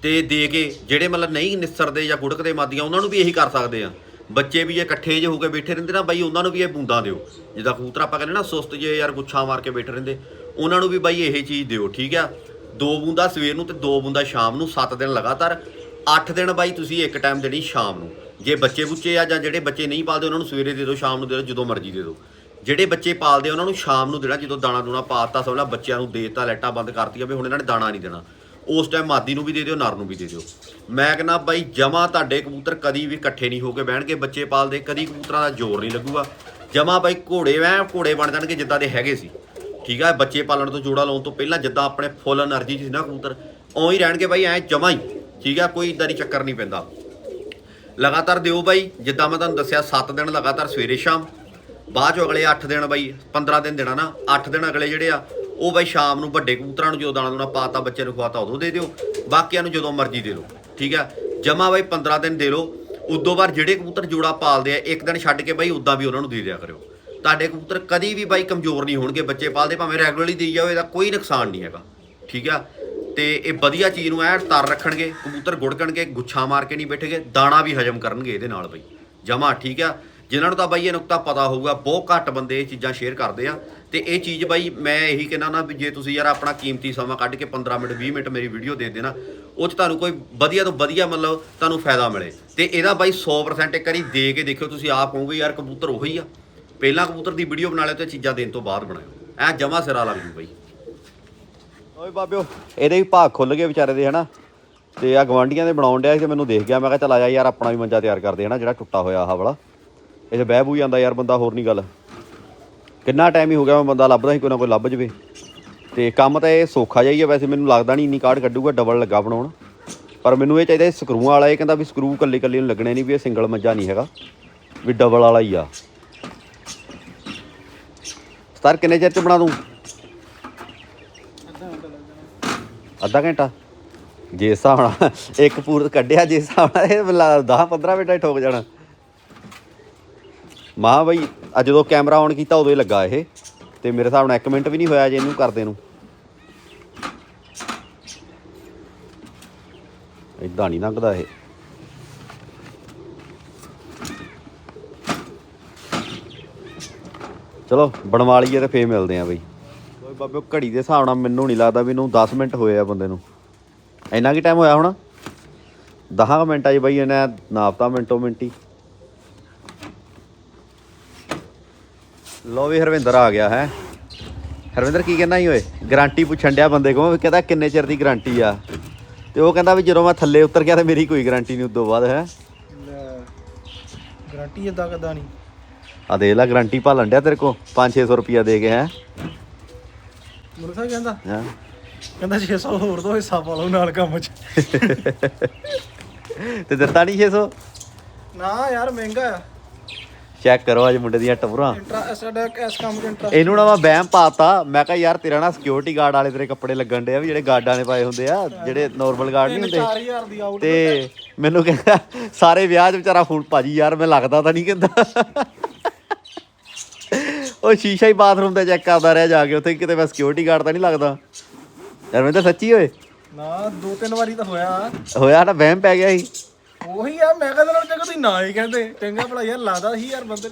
ਤੇ ਦੇ ਕੇ ਜਿਹੜੇ ਮਤਲਬ ਨਹੀਂ ਨਿਸਰਦੇ ਜਾਂ ਗੁੜਕਦੇ ਮਾਦੀਆਂ, ਉਹਨਾਂ ਨੂੰ ਵੀ ਇਹੀ ਕਰ ਸਕਦੇ ਆ। ਬੱਚੇ ਵੀ ਜੇ ਇਕੱਠੇ ਜੇ ਹੋ ਕੇ ਬੈਠੇ ਰਹਿੰਦੇ ਨਾ, ਬਾਈ ਉਹਨਾਂ ਨੂੰ ਵੀ ਇਹ ਬੂੰਦਾਂ ਦਿਓ। ਜਿੱਦਾਂ ਕਬੂਤਰ ਆਪਾਂ ਕਹਿੰਦੇ ਨਾ, ਸੁਸਤ ਜੇ ਯਾਰ ਗੁੱਛਾ ਮਾਰ ਕੇ ਬੈਠੇ ਰਹਿੰਦੇ, ਉਹਨਾਂ ਨੂੰ ਵੀ ਬਾਈ ਇਹ ਚੀਜ਼ ਦਿਓ, ਠੀਕ ਆ? ਦੋ ਬੂੰਦਾ ਸਵੇਰ ਨੂੰ ਤੇ ਦੋ ਬੂੰਦਾ ਸ਼ਾਮ ਨੂੰ 7 ਦਿਨ ਲਗਾਤਾਰ। 8 ਦਿਨ ਬਾਈ ਤੁਸੀਂ ਇੱਕ ਟਾਈਮ ਦੇਣੀ ਸ਼ਾਮ ਨੂੰ। ਜੇ ਬੱਚੇ ਬੁੱਚੇ ਆ ਜਾਂ ਜਿਹੜੇ ਬੱਚੇ ਨਹੀਂ ਪਾਲਦੇ, ਉਹਨਾਂ ਨੂੰ ਸਵੇਰੇ ਦੇ ਦਿਓ, ਸ਼ਾਮ ਨੂੰ ਦੇ ਦਿਓ, ਜਦੋਂ ਮਰਜ਼ੀ ਦੇ ਦਿਓ। ਜਿਹੜੇ ਬੱਚੇ ਪਾਲਦੇ, ਉਹਨਾਂ ਨੂੰ ਸ਼ਾਮ ਨੂੰ ਦੇਣਾ, ਜਦੋਂ ਦਾਣਾ ਦੂਣਾ ਪਾਤਾ, ਸਭ ਨਾਲ ਬੱਚਿਆਂ ਨੂੰ ਦੇਤਾ ਲੈਟਾਂ ਬੰਦ ਕਰਤੀਆਂ ਵੀ ਹੁਣ ਇਹਨਾਂ ਨੇ ਦਾਣਾ ਨਹੀਂ ਦੇਣਾ। ਉਸ ਟਾਈਮ ਮਾਦੀ ਨੂੰ ਵੀ ਦੇ ਦਿਓ, ਨਰ ਨੂੰ ਵੀ ਦੇ ਦਿਓ। ਮੈਂ ਕਹਿੰਦਾ ਬਾਈ, ਜਮਾ ਤੁਹਾਡੇ ਕਬੂਤਰ ਕਦੀ ਵੀ ਇਕੱਠੇ ਨਹੀਂ ਹੋ ਕੇ ਬਹਿਣਗੇ, ਬੱਚੇ ਪਾਲਦੇ, ਕਦੀ ਕਬੂਤਰਾਂ ਦਾ ਜ਼ੋਰ ਨਹੀਂ ਲੱਗੂਗਾ। ਜਮਾ ਬਾਈ ਘੋੜੇ ਵੈ, ਘੋੜੇ ਬਣ ਜਾਣਗੇ ਜਿੱਦਾਂ ਦੇ ਹੈਗੇ ਸੀ। ਠੀਕ ਆ, ਬੱਚੇ ਪਾਲਣ ਤੋਂ ਜੋੜਾ ਲਾਉਣ ਤੋਂ ਪਹਿਲਾਂ ਜਿੱਦਾਂ ਆਪਣੇ ਫੁੱਲ એનર્ਜੀ ਸੀ ਨਾ ਕਬੂਤਰ ਉਹੀ ਰਹਿਣਗੇ ਬਾਈ, ਐ ਜਮਾ ਹੀ। ਠੀਕ ਆ, ਕੋਈ ਇਦਾਂ ਦੀ ਚੱਕਰ ਨਹੀਂ ਪੈਂਦਾ। ਲਗਾਤਾਰ ਦਿਓ ਬਾਈ, ਜਿੱਦਾਂ ਮੈਂ ਤੁਹਾਨੂੰ ਦੱਸਿਆ 7 ਦਿਨ ਲਗਾਤਾਰ ਸਵੇਰੇ ਸ਼ਾਮ, ਬਾਅਦ ਚੋਂ ਅਗਲੇ 8 ਦਿਨ ਬਾਈ 15 ਦਿਨ ਦੇਣਾ ਨਾ 8 ਦਿਨ ਅਗਲੇ ਜਿਹੜੇ ਆ, ਉਹ ਬਾਈ ਸ਼ਾਮ ਨੂੰ ਵੱਡੇ ਕਬੂਤਰਾਂ ਨੂੰ ਜਦੋਂ ਦਾਣਾ ਦੂਣਾ ਪਾਤਾ ਬੱਚੇ ਨੂੰ ਖਵਾਤਾ, ਉਦੋਂ ਦੇ ਦਿਓ। ਬਾਕੀਆਂ ਨੂੰ ਜਦੋਂ ਮਰਜ਼ੀ ਦੇ ਲਓ, ਠੀਕ ਆ? ਜਮਾ ਬਾਈ 15 ਦਿਨ ਦੇ ਲਓ। ਉਦੋਂ ਬਾਅਦ ਜਿਹੜੇ ਕਬੂਤਰ ਜੋੜਾ ਪਾਲਦੇ ਆ, ਇੱਕ ਦਿਨ ਛੱਡ ਕੇ ਬਾਈ ਉਦਾਂ ਵੀ ਉਹਨਾਂ ਨੂੰ ਦੇ ਦਿਆ ਕਰਿਓ। ਤੁਹਾਡੇ ਕਬੂਤਰ ਕਦੀ ਵੀ ਬਾਈ ਕਮਜ਼ੋਰ ਨਹੀਂ ਹੋਣਗੇ, ਬੱਚੇ ਪਾਲਦੇ, ਭਾਵੇਂ ਰੈਗੂਲਰਲੀ ਦੇਈ ਜਾਓ, ਇਹਦਾ ਕੋਈ ਨੁਕਸਾਨ ਨਹੀਂ ਹੈਗਾ, ਠੀਕ ਆ? ਤੇ ਇਹ ਵਧੀਆ ਚੀਜ਼ ਨੂੰ ਐ ਤਰ ਰੱਖਣਗੇ, ਕਬੂਤਰ ਗੁੜਕਣਗੇ, ਗੁੱਛਾ ਮਾਰ ਕੇ ਨਹੀਂ ਬੈਠੇਗੇ, ਦਾਣਾ ਵੀ ਹਜਮ ਕਰਨਗੇ ਇਹਦੇ ਨਾਲ ਬਈ। ਜਮਾ ਠੀਕ ਆ। ਜਿਨ੍ਹਾਂ ਨੂੰ ਤਾਂ ਬਾਈ ਇਹ ਨੁਕਤਾ ਪਤਾ ਹੋਊਗਾ, ਬਹੁਤ ਘੱਟ ਬੰਦੇ ਇਹ ਚੀਜ਼ਾਂ ਸ਼ੇਅਰ ਕਰਦੇ ਆ। ਤੇ ਇਹ ਚੀਜ਼ ਬਾਈ ਮੈਂ ਇਹੀ ਕਹਿੰਦਾ ਨਾ ਵੀ ਜੇ ਤੁਸੀਂ ਯਾਰ ਆਪਣਾ ਕੀਮਤੀ ਸਮਾਂ ਕੱਢ ਕੇ 15 ਮਿੰਟ 20 ਮਿੰਟ ਮੇਰੀ ਵੀਡੀਓ ਦੇ ਦੇਣਾ, ਉਹ ਚ ਤੁਹਾਨੂੰ ਕੋਈ ਵਧੀਆ ਤੋਂ ਵਧੀਆ ਮਤਲਬ ਤੁਹਾਨੂੰ ਫਾਇਦਾ ਮਿਲੇ। ਤੇ ਇਹਦਾ ਬਾਈ 100% ਇੱਕ ਵਾਰੀ ਦੇ ਕੇ ਦੇਖਿਓ, ਤੁਸੀਂ ਆਪ ਕਹੋਗੇ ਯਾਰ ਕਬੂਤਰ ਉਹੀ ਆ। ਪਹਿਲਾਂ ਕਬੂਤਰ ਦੀ ਵੀਡੀਓ ਬਣਾ ਲਿਓ ਤੇ ਚੀਜ਼ਾਂ ਦੇਣ ਤੋਂ ਬਾਅਦ ਬਣਾਇਓ। ਐ ਜਮਾ ਸਿਰਾ ਲੱਗ ਜੂ ਬਾਈ। ਓਏ ਬਾਬਿਓ, ਇਹਦੇ ਵੀ ਭਾਗ ਖੁੱਲ ਗਏ ਵਿਚਾਰੇ ਦੇ, ਹਨਾ? ਤੇ ਆ ਗਵਾਂਡੀਆਂ ਦੇ ਬਣਾਉਣ ਡਿਆ ਸੀ ਤੇ ਮੈਨੂੰ ਦੇਖ ਗਿਆ, ਮੈਂ ਕਿਹਾ ਚੱਲ ਆ ਜਾ ਯਾਰ, ਆਪਣਾ ਵੀ ਮੰਜਾ ਤਿਆਰ ਕਰਦੇ, ਹਨਾ, ਜਿਹੜਾ ਟੁੱਟਾ ਹੋਇਆ ਆਹ ਵਾਲਾ। ਇਹ 'ਚ ਬਹਿ ਬੂ ਜਾਂਦਾ ਯਾਰ ਬੰਦਾ, ਹੋਰ ਨਹੀਂ ਗੱਲ। ਕਿੰਨਾ ਟਾਈਮ ਹੀ ਹੋ ਗਿਆ ਮੈਂ ਬੰਦਾ ਲੱਭਦਾ ਸੀ, ਕੋਈ ਨਾ ਕੋਈ ਲੱਭ ਜਵੇ। ਤੇ ਕੰਮ ਤਾਂ ਇਹ ਸੌਖਾ ਜਿਹਾ ਹੀ ਆ, ਵੈਸੇ ਮੈਨੂੰ ਲੱਗਦਾ ਨਹੀਂ ਇੰਨੀ ਕਾਰਡ ਕੱਢੂਗਾ ਡਬਲ ਲੱਗਾ ਬਣਾਉਣ। ਪਰ ਮੈਨੂੰ ਇਹ ਚਾਹੀਦਾ ਸੀ, ਸਕਰੂਆਂ ਵਾਲਾ, ਇਹ ਕਹਿੰਦਾ ਵੀ ਸਕਰੂ ਕੱਲੇ ਕੱਲੇ ਨੂੰ ਲੱਗਣੇ ਨਹੀਂ ਵੀ ਇਹ ਸਿੰਗਲ ਮੰਜਾ ਨਹੀਂ ਹੈਗਾ, ਵੀ ਡਬਲ ਵਾਲਾ ਹੀ ਆ। ਸਰ, ਕਿੰਨੇ ਚਿਰ ਚ ਬਣਾ ਦੂੰ? ਅੱਧਾ ਘੰਟਾ? ਜੇ ਹਿਸਾਬ ਨਾਲ ਇੱਕ ਪੂਰ ਕੱਢਿਆ, ਜੇ ਹਿਸਾਬ ਨਾਲ ਇਹ 10 15 ਮਿੰਟਾਂ 'ਚ ਠੋਕ ਜਾਣਾ। ਮਾਂ ਬਈ, ਅੱਜ ਜਦੋਂ ਕੈਮਰਾ ਔਨ ਕੀਤਾ, ਉਦੋਂ ਹੀ ਲੱਗਾ ਇਹ। ਤੇ ਮੇਰੇ ਹਿਸਾਬ ਨਾਲ 1 ਮਿੰਟ ਵੀ ਨਹੀਂ ਹੋਇਆ ਜੇ ਇਹਨੂੰ ਕਰਦੇ ਨੂੰ। ਇਦਾਂ ਨਹੀਂ ਲੰਘਦਾ ਇਹ। ਚਲੋ, ਬਣਵਾ ਲਈਏ ਤੇ ਫੇਰ ਮਿਲਦੇ ਆਂ ਬਈ। ਬਾਬੇ ਘੜੀ ਦੇ ਹਿਸਾਬ ਨਾਲ ਮੈਨੂੰ ਨਹੀਂ ਲੱਗਦਾ ਵੀ ਇਹਨੂੰ 10 ਮਿੰਟ ਹੋਏ ਆ ਬੰਦੇ ਨੂੰ। ਇੰਨਾ ਕੀ ਟਾਈਮ ਹੋਇਆ ਹੁਣ? 10 ਮਿੰਟਾਂ 'ਚ ਬਈ ਇਹਨੇ ਨਾਪਤਾ ਮਿੰਟੋ ਮਿੰਟੀ। ਲੋ ਵੀ ਹਰਵਿੰਦਰ ਆ ਗਿਆ ਹੈ। ਹਰਵਿੰਦਰ ਕੀ ਕਹਿੰਦਾ ਸੀ ਓਏ? ਗਾਰੰਟੀ ਪੁੱਛਣ ਡਿਆ ਬੰਦੇ ਕੋਲ ਵੀ ਕਹਿੰਦਾ ਕਿੰਨੇ ਚਿਰ ਦੀ ਗਾਰੰਟੀ ਆ? ਤੇ ਉਹ ਕਹਿੰਦਾ ਵੀ ਜਦੋਂ ਮੈਂ ਥੱਲੇ ਉਤਰ ਗਿਆ ਤੇ ਮੇਰੀ ਕੋਈ ਗਾਰੰਟੀ ਨਹੀਂ ਉਦੋਂ ਬਾਅਦ ਹੈ। ਗਾਰੰਟੀ ਇਦਾਂ ਕਦਾ ਨਹੀਂ ਆ ਦੇਖ ਲੈ ਗਾਰੰਟੀ ਭਾਲਣ ਡਿਆ ਤੇਰੇ ਕੋ 5-600 ਰੁਪਿਆ ਦੇ ਕੇ ਹੈ। ਮੈਨੂੰ ਤਾਂ ਕਹਿੰਦਾ ਹੈਂ। ਕਹਿੰਦਾ 600 ਹੋਰ ਦੋ ਹਿੱਸਾ ਪਾ ਲਓ ਨਾਲ ਕੰਮ 'ਚ। ਤੇ ਦਿੱਤਾ ਨਹੀਂ 600 ਨਾ ਯਾਰ ਮਹਿੰਗਾ ਆ। ਚੈੱਕ ਕਰੋ ਅੱਜ ਮੁੰਡੇ ਦੀਆਂ ਟਵਰਾਂ ਇੰਟਰਾ ਸਾਡਾ ਇਸ ਕੰਮ 'ਚ ਇੰਟਰਸਟ ਇਹਨੂੰ ਨਾ ਮੈਂ ਵਹਿਮ ਪਾਤਾ। ਮੈਂ ਕਿਹਾ ਯਾਰ ਤੇਰਾ ਨਾ ਸਿਕਿਉਰਿਟੀ ਗਾਰਡ ਵਾਲੇ ਤੇਰੇ ਕੱਪੜੇ ਲੱਗਣ ਡੇ ਆ ਵੀ ਜਿਹੜੇ ਗਾਰਡਾਂ ਨੇ ਪਾਏ ਹੁੰਦੇ ਆ ਜਿਹੜੇ ਨਾਰਮਲ ਗਾਰਡ ਨਹੀਂ ਹੁੰਦੇ। 4000 ਦੀ ਆਊਟ ਤੇ ਮੈਨੂੰ ਕਹਿੰਦਾ ਸਾਰੇ ਵਿਆਹ 'ਚ ਵਿਚਾਰਾ ਫੋਨ ਭਾਜੀ ਯਾਰ ਮੈਂ ਲੱਗਦਾ ਤਾਂ ਨਹੀਂ ਕਹਿੰਦਾ। ਉਹ ਸ਼ੀਸ਼ਾ ਹੀ ਬਾਥਰੂਮ ਤੇ ਚੈੱਕ ਕਰਦਾ ਰਿਹਾ ਜਾ ਕੇ ਉੱਥੇ ਕਿਤੇ ਮੈਂ ਸਿਕਿਉਰਿਟੀ ਗਾਰਡ ਤਾਂ ਨਹੀਂ ਲੱਗਦਾ। ਯਾਰ ਮੈਂ ਤਾਂ ਸੱਚੀ ਓਏ? ਨਾ ਦੋ ਤਿੰਨ ਵਾਰੀ ਤਾਂ ਹੋਇਆ। ਹੋਇਆ ਨਾ ਵਹਿਮ ਪੈ ਗਿਆ ਸੀ। ਉਹੀ ਆ ਮੈਂ ਕਹਿੰਦਾ ਚੰਗਾ ਤੁਸੀਂ ਨਾ ਹੀ ਕਹਿੰਦੇ ਚੰਗਾ ਭਲਾ ਯਾਰ ਲਾਦਾ ਸੀ ਯਾਰ ਬੰਦੇ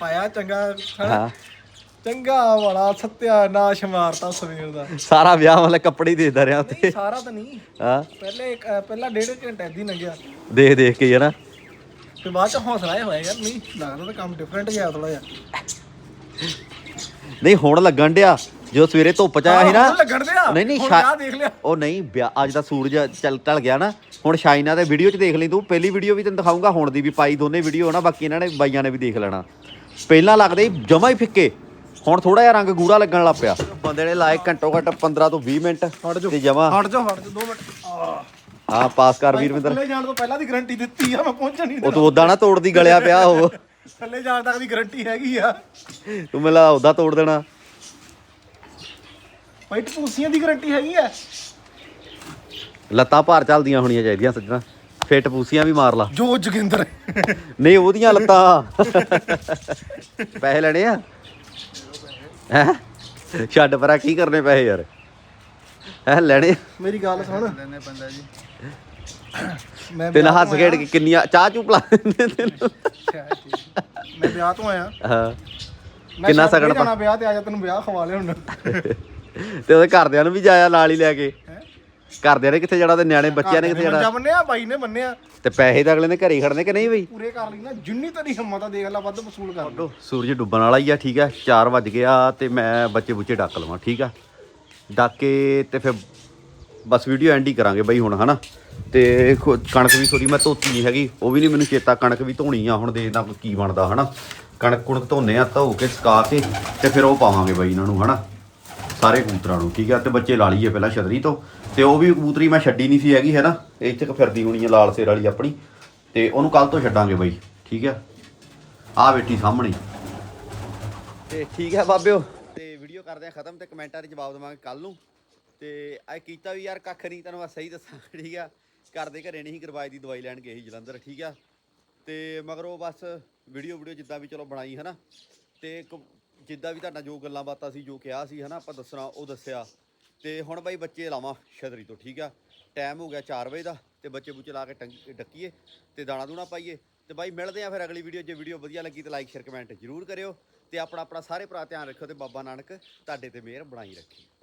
ਪਾਇਆ ਚੰਗਾ ਹਾਂ। ਚੰਗਾ ਵਾਲਾ ਸੱਤਿਆ ਨਾਸ਼ ਮਾਰਤਾ ਸਵੇਰ ਦਾ। ਸਾਰਾ ਵਿਆਹ ਵਾਲਾ ਕੱਪੜੇ ਹੀ ਦੇਦਾ ਰਿਹਾ ਉੱਥੇ। ਸਾਰਾ ਤਾਂ ਨਹੀਂ। ਹਾਂ। ਪਹਿਲੇ ਇੱਕ- ਪਹਿਲਾਂ ਡੇਢ ਘੰਟਾ ਏਦਾਂ ਹੀ ਲੰਘਿਆ। ਦੇਖ ਦੇਖ ਕੇ ਯਾਰ ਤੇ ਬਾਅਦ ਚ ਹੌਸਲਾ ਇਹ ਹੋਇਆ ਯਾਰ ਨਹੀਂ ਲੱਗਦਾ ਤਾਂ ਕੰਮ ਡਿਫਰੈਂਟ ਗਿਆ ਥੋੜਾ ਜਿਹਾ। ਨਹੀਂ ਹੁਣ ਲੱਗਣ ਡਿਆ। ਜੋ ਸਵੇਰੇ ਧੁੱਪ ਚ ਆਇਆ ਸੀ ਨਾ। ਲੱਗਣ ਨਹੀਂ ਨਹੀਂ ਸ਼ਾ- ਦੇਖ ਲਿਆ। ਉਹ ਨਹੀਂ ਅੱਜ ਦਾ ਸੂਰਜ ਚੱਲ ਟਲ ਗਿਆ ਨਾ। ਹੁਣ ਸ਼ਾਈਨਾ ਦੇ ਵੀਡੀਓ ਚ ਦੇਖ ਲਈ ਤੂੰ। ਪਹਿਲੀ ਵੀਡੀਓ ਵੀ ਤੈਨੂੰ ਦਿਖਾਉਂਗਾ ਹੁਣ ਦੀ ਵੀ ਪਾਈ ਦੋਨੇ ਵੀਡੀਓ ਨਾ। ਬਾਕੀ ਇਹਨਾਂ ਨੇ ਬਾਈਆਂ ਨੇ ਵੀ ਦੇਖ ਲੈਣਾ। ਪਹਿਲਾਂ ਲੱਗਦੇ ਜਮਾ ਹੀ ਫਿੱਕੇ। ਹੁਣ ਥੋੜਾ ਜਿਹਾ ਰੰਗ ਗੂੜਾ ਲੱਗਣ ਲੱਗ ਪਿਆ। ਬੰਦੇ ਨੇ ਲਾਏ ਘੰਟੋ ਘੱਟ 15 ਤੋਂ 20 ਮਿੰਟ ਹਟ ਜਾ ਤੇ ਜਮਾ। ਹਟ ਜਾ ਹਟ ਜਾ 2 ਮਿੰਟ। ਆ ਹਾਂ ਪਾਸ ਕਰ ਵੀਰਵਿੰਦਰ। ਥੱਲੇ ਜਾਣ ਤੋਂ ਪਹਿਲਾਂ ਦੀ ਗਾਰੰਟੀ ਦਿੱਤੀ ਆ ਮੈਂ ਪਹੁੰਚਣ ਨਹੀਂ ਉਹ ਤੂੰ ਉਦਾਂ ਨਾ ਤੋੜਦੀ ਗਲਿਆ ਪਿਆ ਉਹ। ਥੱਲੇ ਜਾਣ ਤੱਕ ਦੀ ਗਾਰੰਟੀ ਹੈਗੀ ਆ। ਤੂੰ ਮੈਨੂੰ ਲੱਗਦਾ ਉਦਾਂ ਤੋੜ ਦੇਣਾ। ਵਾਈਟ ਪੂਸੀਆਂ ਦੀ ਗਾਰੰਟੀ ਹੈਗੀ ਆ। ਲੱਤਾਂ ਭਾਰ ਚੱਲਦੀਆਂ ਹੋਣੀਆਂ ਚਾਹੀਦੀਆਂ ਸੱਜਣਾ ਫਿੱਟ ਪੂਸੀਆਂ ਵੀ ਮਾਰ ਲਾ। ਜੋ ਜੋਗਿੰਦਰ। ਨਹੀਂ ਉਹਦੀਆਂ ਲੱਤਾਂ। ਪੈਸੇ ਲੈਣੇ ਆ? ਹੈ? ਛੱਡ ਪਰਾਂ ਕੀ ਕਰਨੇ ਪੈਸੇ ਯਾਰ? ਹੈ ਲੈਣੇ ਆ? ਮੇਰੀ ਗੱਲ ਸੁਣ। ਲੈਣੇ ਪੈਂਦਾ ਜੀ। ਮੈਂ ਤੇ ਨਾ ਵਿਆਹ ਹੱਸ ਤੋਂ ਖੇਡ ਆਇਆ- ਕੇ ਕਿੰਨੀਆਂ ਚਾਹ ਚੂ ਪਲਾ ਦਿੰਦੇ ਤੈਨੂੰ ਮੈਂ ਵਿਆਹ ਤੋਂ ਆਇਆ। ਹਾਂ। ਮੈਂ ਕਿੰਨਾ ਸਗਨ ਨਹੀਂ ਜਾਣਾ ਵਿਆਹ ਤੇ ਆ ਜਾ ਤੈਨੂੰ ਵਿਆਹ ਖਵਾ ਲਿਆ ਹੁਣ। ਤੇ ਉਹਦੇ ਘਰਦਿਆਂ ਨੂੰ ਵੀ ਜਾਇਆ ਨਾਲ ਹੀ ਲੈ ਕੇ। ਹੈਂ? ਘਰਦਿਆਂ ਨੇ ਕਿੱਥੇ ਜਾਣਾ ਤੇ ਨਿਆਣੇ ਬੱਚਿਆਂ ਨੇ ਕਿੱਥੇ ਜਾਣਾ? ਬੰਨਿਆ ਬਾਈ ਨੇ ਬੰਨਿਆ। ਤੇ ਪੈਸੇ ਤਾਂ ਅਗਲੇ ਨੇ ਘਰੇ ਹੀ ਖੜਨੇ ਕਿ ਨਹੀਂ ਬਈ? ਪੂਰੇ ਕਰ ਲਈ ਨਾ ਜਿੰਨੀ ਤੇਰੀ ਹਿੰਮਤ ਆ ਦੇਖ ਲੈ ਵੱਧ ਵਸੂਲ ਕਰ ਲਓ ਸੂਰਜ ਡੁੱਬਣ ਵਾਲਾ ਹੀ ਆ ਠੀਕ ਆ 4 ਵਜ ਗਿਆ ਤੇ ਮੈਂ ਬੱਚੇ ਬੁੱਚੇ ਡੱਕ ਲਵਾਂ ਠੀਕ ਆ? ਡੱਕ ਤੇ ਫਿਰ ਬਸ ਵੀਡੀਓ ਐਂਡ ਹੀ ਕਰਾਂਗੇ ਬਈ ਹੁਣ, ਹਨਾ? ਤੇ ਖੁ- ਕਣਕ ਵੀ ਥੋੜੀ ਮੈਂ ਧੋਤੀ ਨਹੀਂ ਹੈਗੀ, ਉਹ ਵੀ ਨਹੀਂ ਮੈਨੂੰ ਚੇਤਾ ਕਣਕ ਵੀ ਧੋਣੀ ਆ, ਹੁਣ ਦੇਖਦਾ ਕੀ ਬਣਦਾ, ਹਨਾ? ਕਣਕ ਕੁਣਕ ਧੋਨੇ ਆ, ਧੋ ਕੇ ਸੁਕਾ ਕੇ ਤੇ ਫਿਰ ਉਹ ਪਾਵਾਂਗੇ ਬਈ ਇਹਨਾਂ ਨੂੰ, ਹਨਾ? ਸਾਰੇ ਕਬੂਤਰਾਂ ਨੂੰ, ਠੀਕ ਆ? ਤੇ ਬੱਚੇ ਲਾ ਲਈਏ ਪਹਿਲਾਂ ਛਤਰੀ ਤੋਂ। ਤੇ ਉਹ ਵੀ ਕਬੂਤਰੀ ਮੈਂ ਛੱਡੀ ਨਹੀਂ ਸੀ ਹੈਗੀ ਹੈ ਨਾ ਇਹ ਇੱਥੇ ਕੁ ਫਿਰਦੀ ਹੋਣੀ ਆ, ਲਾਲ ਸੇਰ ਵਾਲੀ ਆਪਣੀ। ਤੇ ਉਹਨੂੰ ਕੱਲ ਤੋਂ ਛੱਡਾਂਗੇ ਬਾਈ, ਠੀਕ ਆ? ਆ ਬੇਟੀ ਸਾਹਮਣੇ। ਤੇ ਠੀਕ ਹੈ ਬਾਬਿਓ? ਤੇ ਵੀਡੀਓ ਕਰਦੇ ਆ ਖਤਮ ਤੇ ਕਮੈਂਟਾਂ ਦੇ ਜਵਾਬ ਦੇਵਾਂਗੇ ਕੱਲ ਨੂੰ। ਤੇ ਆ ਕੀਤਾ ਵੀ ਯਾਰ ਕੱਖ ਨਹੀਂ, ਤੈਨੂੰ ਮੈਂ ਸਹੀ ਦੱਸਾਂ, ਠੀਕ ਆ? ਘਰ ਦੇ ਘਰੇ ਨਹੀਂ ਸੀ ਕਰਵਾਈ ਦੀ ਦਵਾਈ ਲੈਣ ਗਏ ਸੀ ਜਲੰਧਰ, ਠੀਕ ਆ? ਤੇ ਮਗਰੋਂ ਬਸ ਵੀਡੀਓ ਵੀਡੀਓ ਜਿੱਦਾਂ ਵੀ ਚਲੋ ਬਣਾਈ, ਹਨਾ? ਤੇ ਇੱਕ ਜਿੱਦਾਂ ਵੀ ਤੁਹਾਡਾ ਜੋ ਗੱਲਾਂ ਬਾਤਾਂ ਸੀ, ਜੋ ਕਿਹਾ ਸੀ, ਹਨਾ, ਆਪਾਂ ਦੱਸਣਾ, ਉਹ ਦੱਸਿਆ। ਤੇ ਹੁਣ ਬਾਈ ਬੱਚੇ ਲਾਵਾਂ ਛਤਰੀ ਤੋਂ, ਠੀਕ ਆ? ਟਾਈਮ ਹੋ ਗਿਆ 4 ਵਜੇ ਦਾ, ਤੇ ਬੱਚੇ ਬੁੱਚੇ ਲਾ ਕੇ ਟੰਗ- ਡੱਕੀਏ ਤੇ ਦਾਣਾ ਦੂਣਾ ਪਾਈਏ। ਤੇ ਬਾਈ ਮਿਲਦੇ ਆ ਫਿਰ ਅਗਲੀ ਵੀਡੀਓ ਜੇ ਵੀਡੀਓ ਵਧੀਆ ਲੱਗੀ ਤੇ ਲਾਈਕ ਸ਼ੇਅਰ ਕਮੈਂਟ ਜ਼ਰੂਰ ਕਰਿਓ ਤੇ ਆਪਣਾ ਆਪਣਾ ਸਾਰੇ ਭਰਾ ਧਿਆਨ ਰੱਖਿਓ ਤੇ ਬਾਬਾ ਨਾਨਕ ਤੁਹਾਡੇ ਤੇ ਮਿਹਰ ਬਣਾਈ ਰੱਖੇ।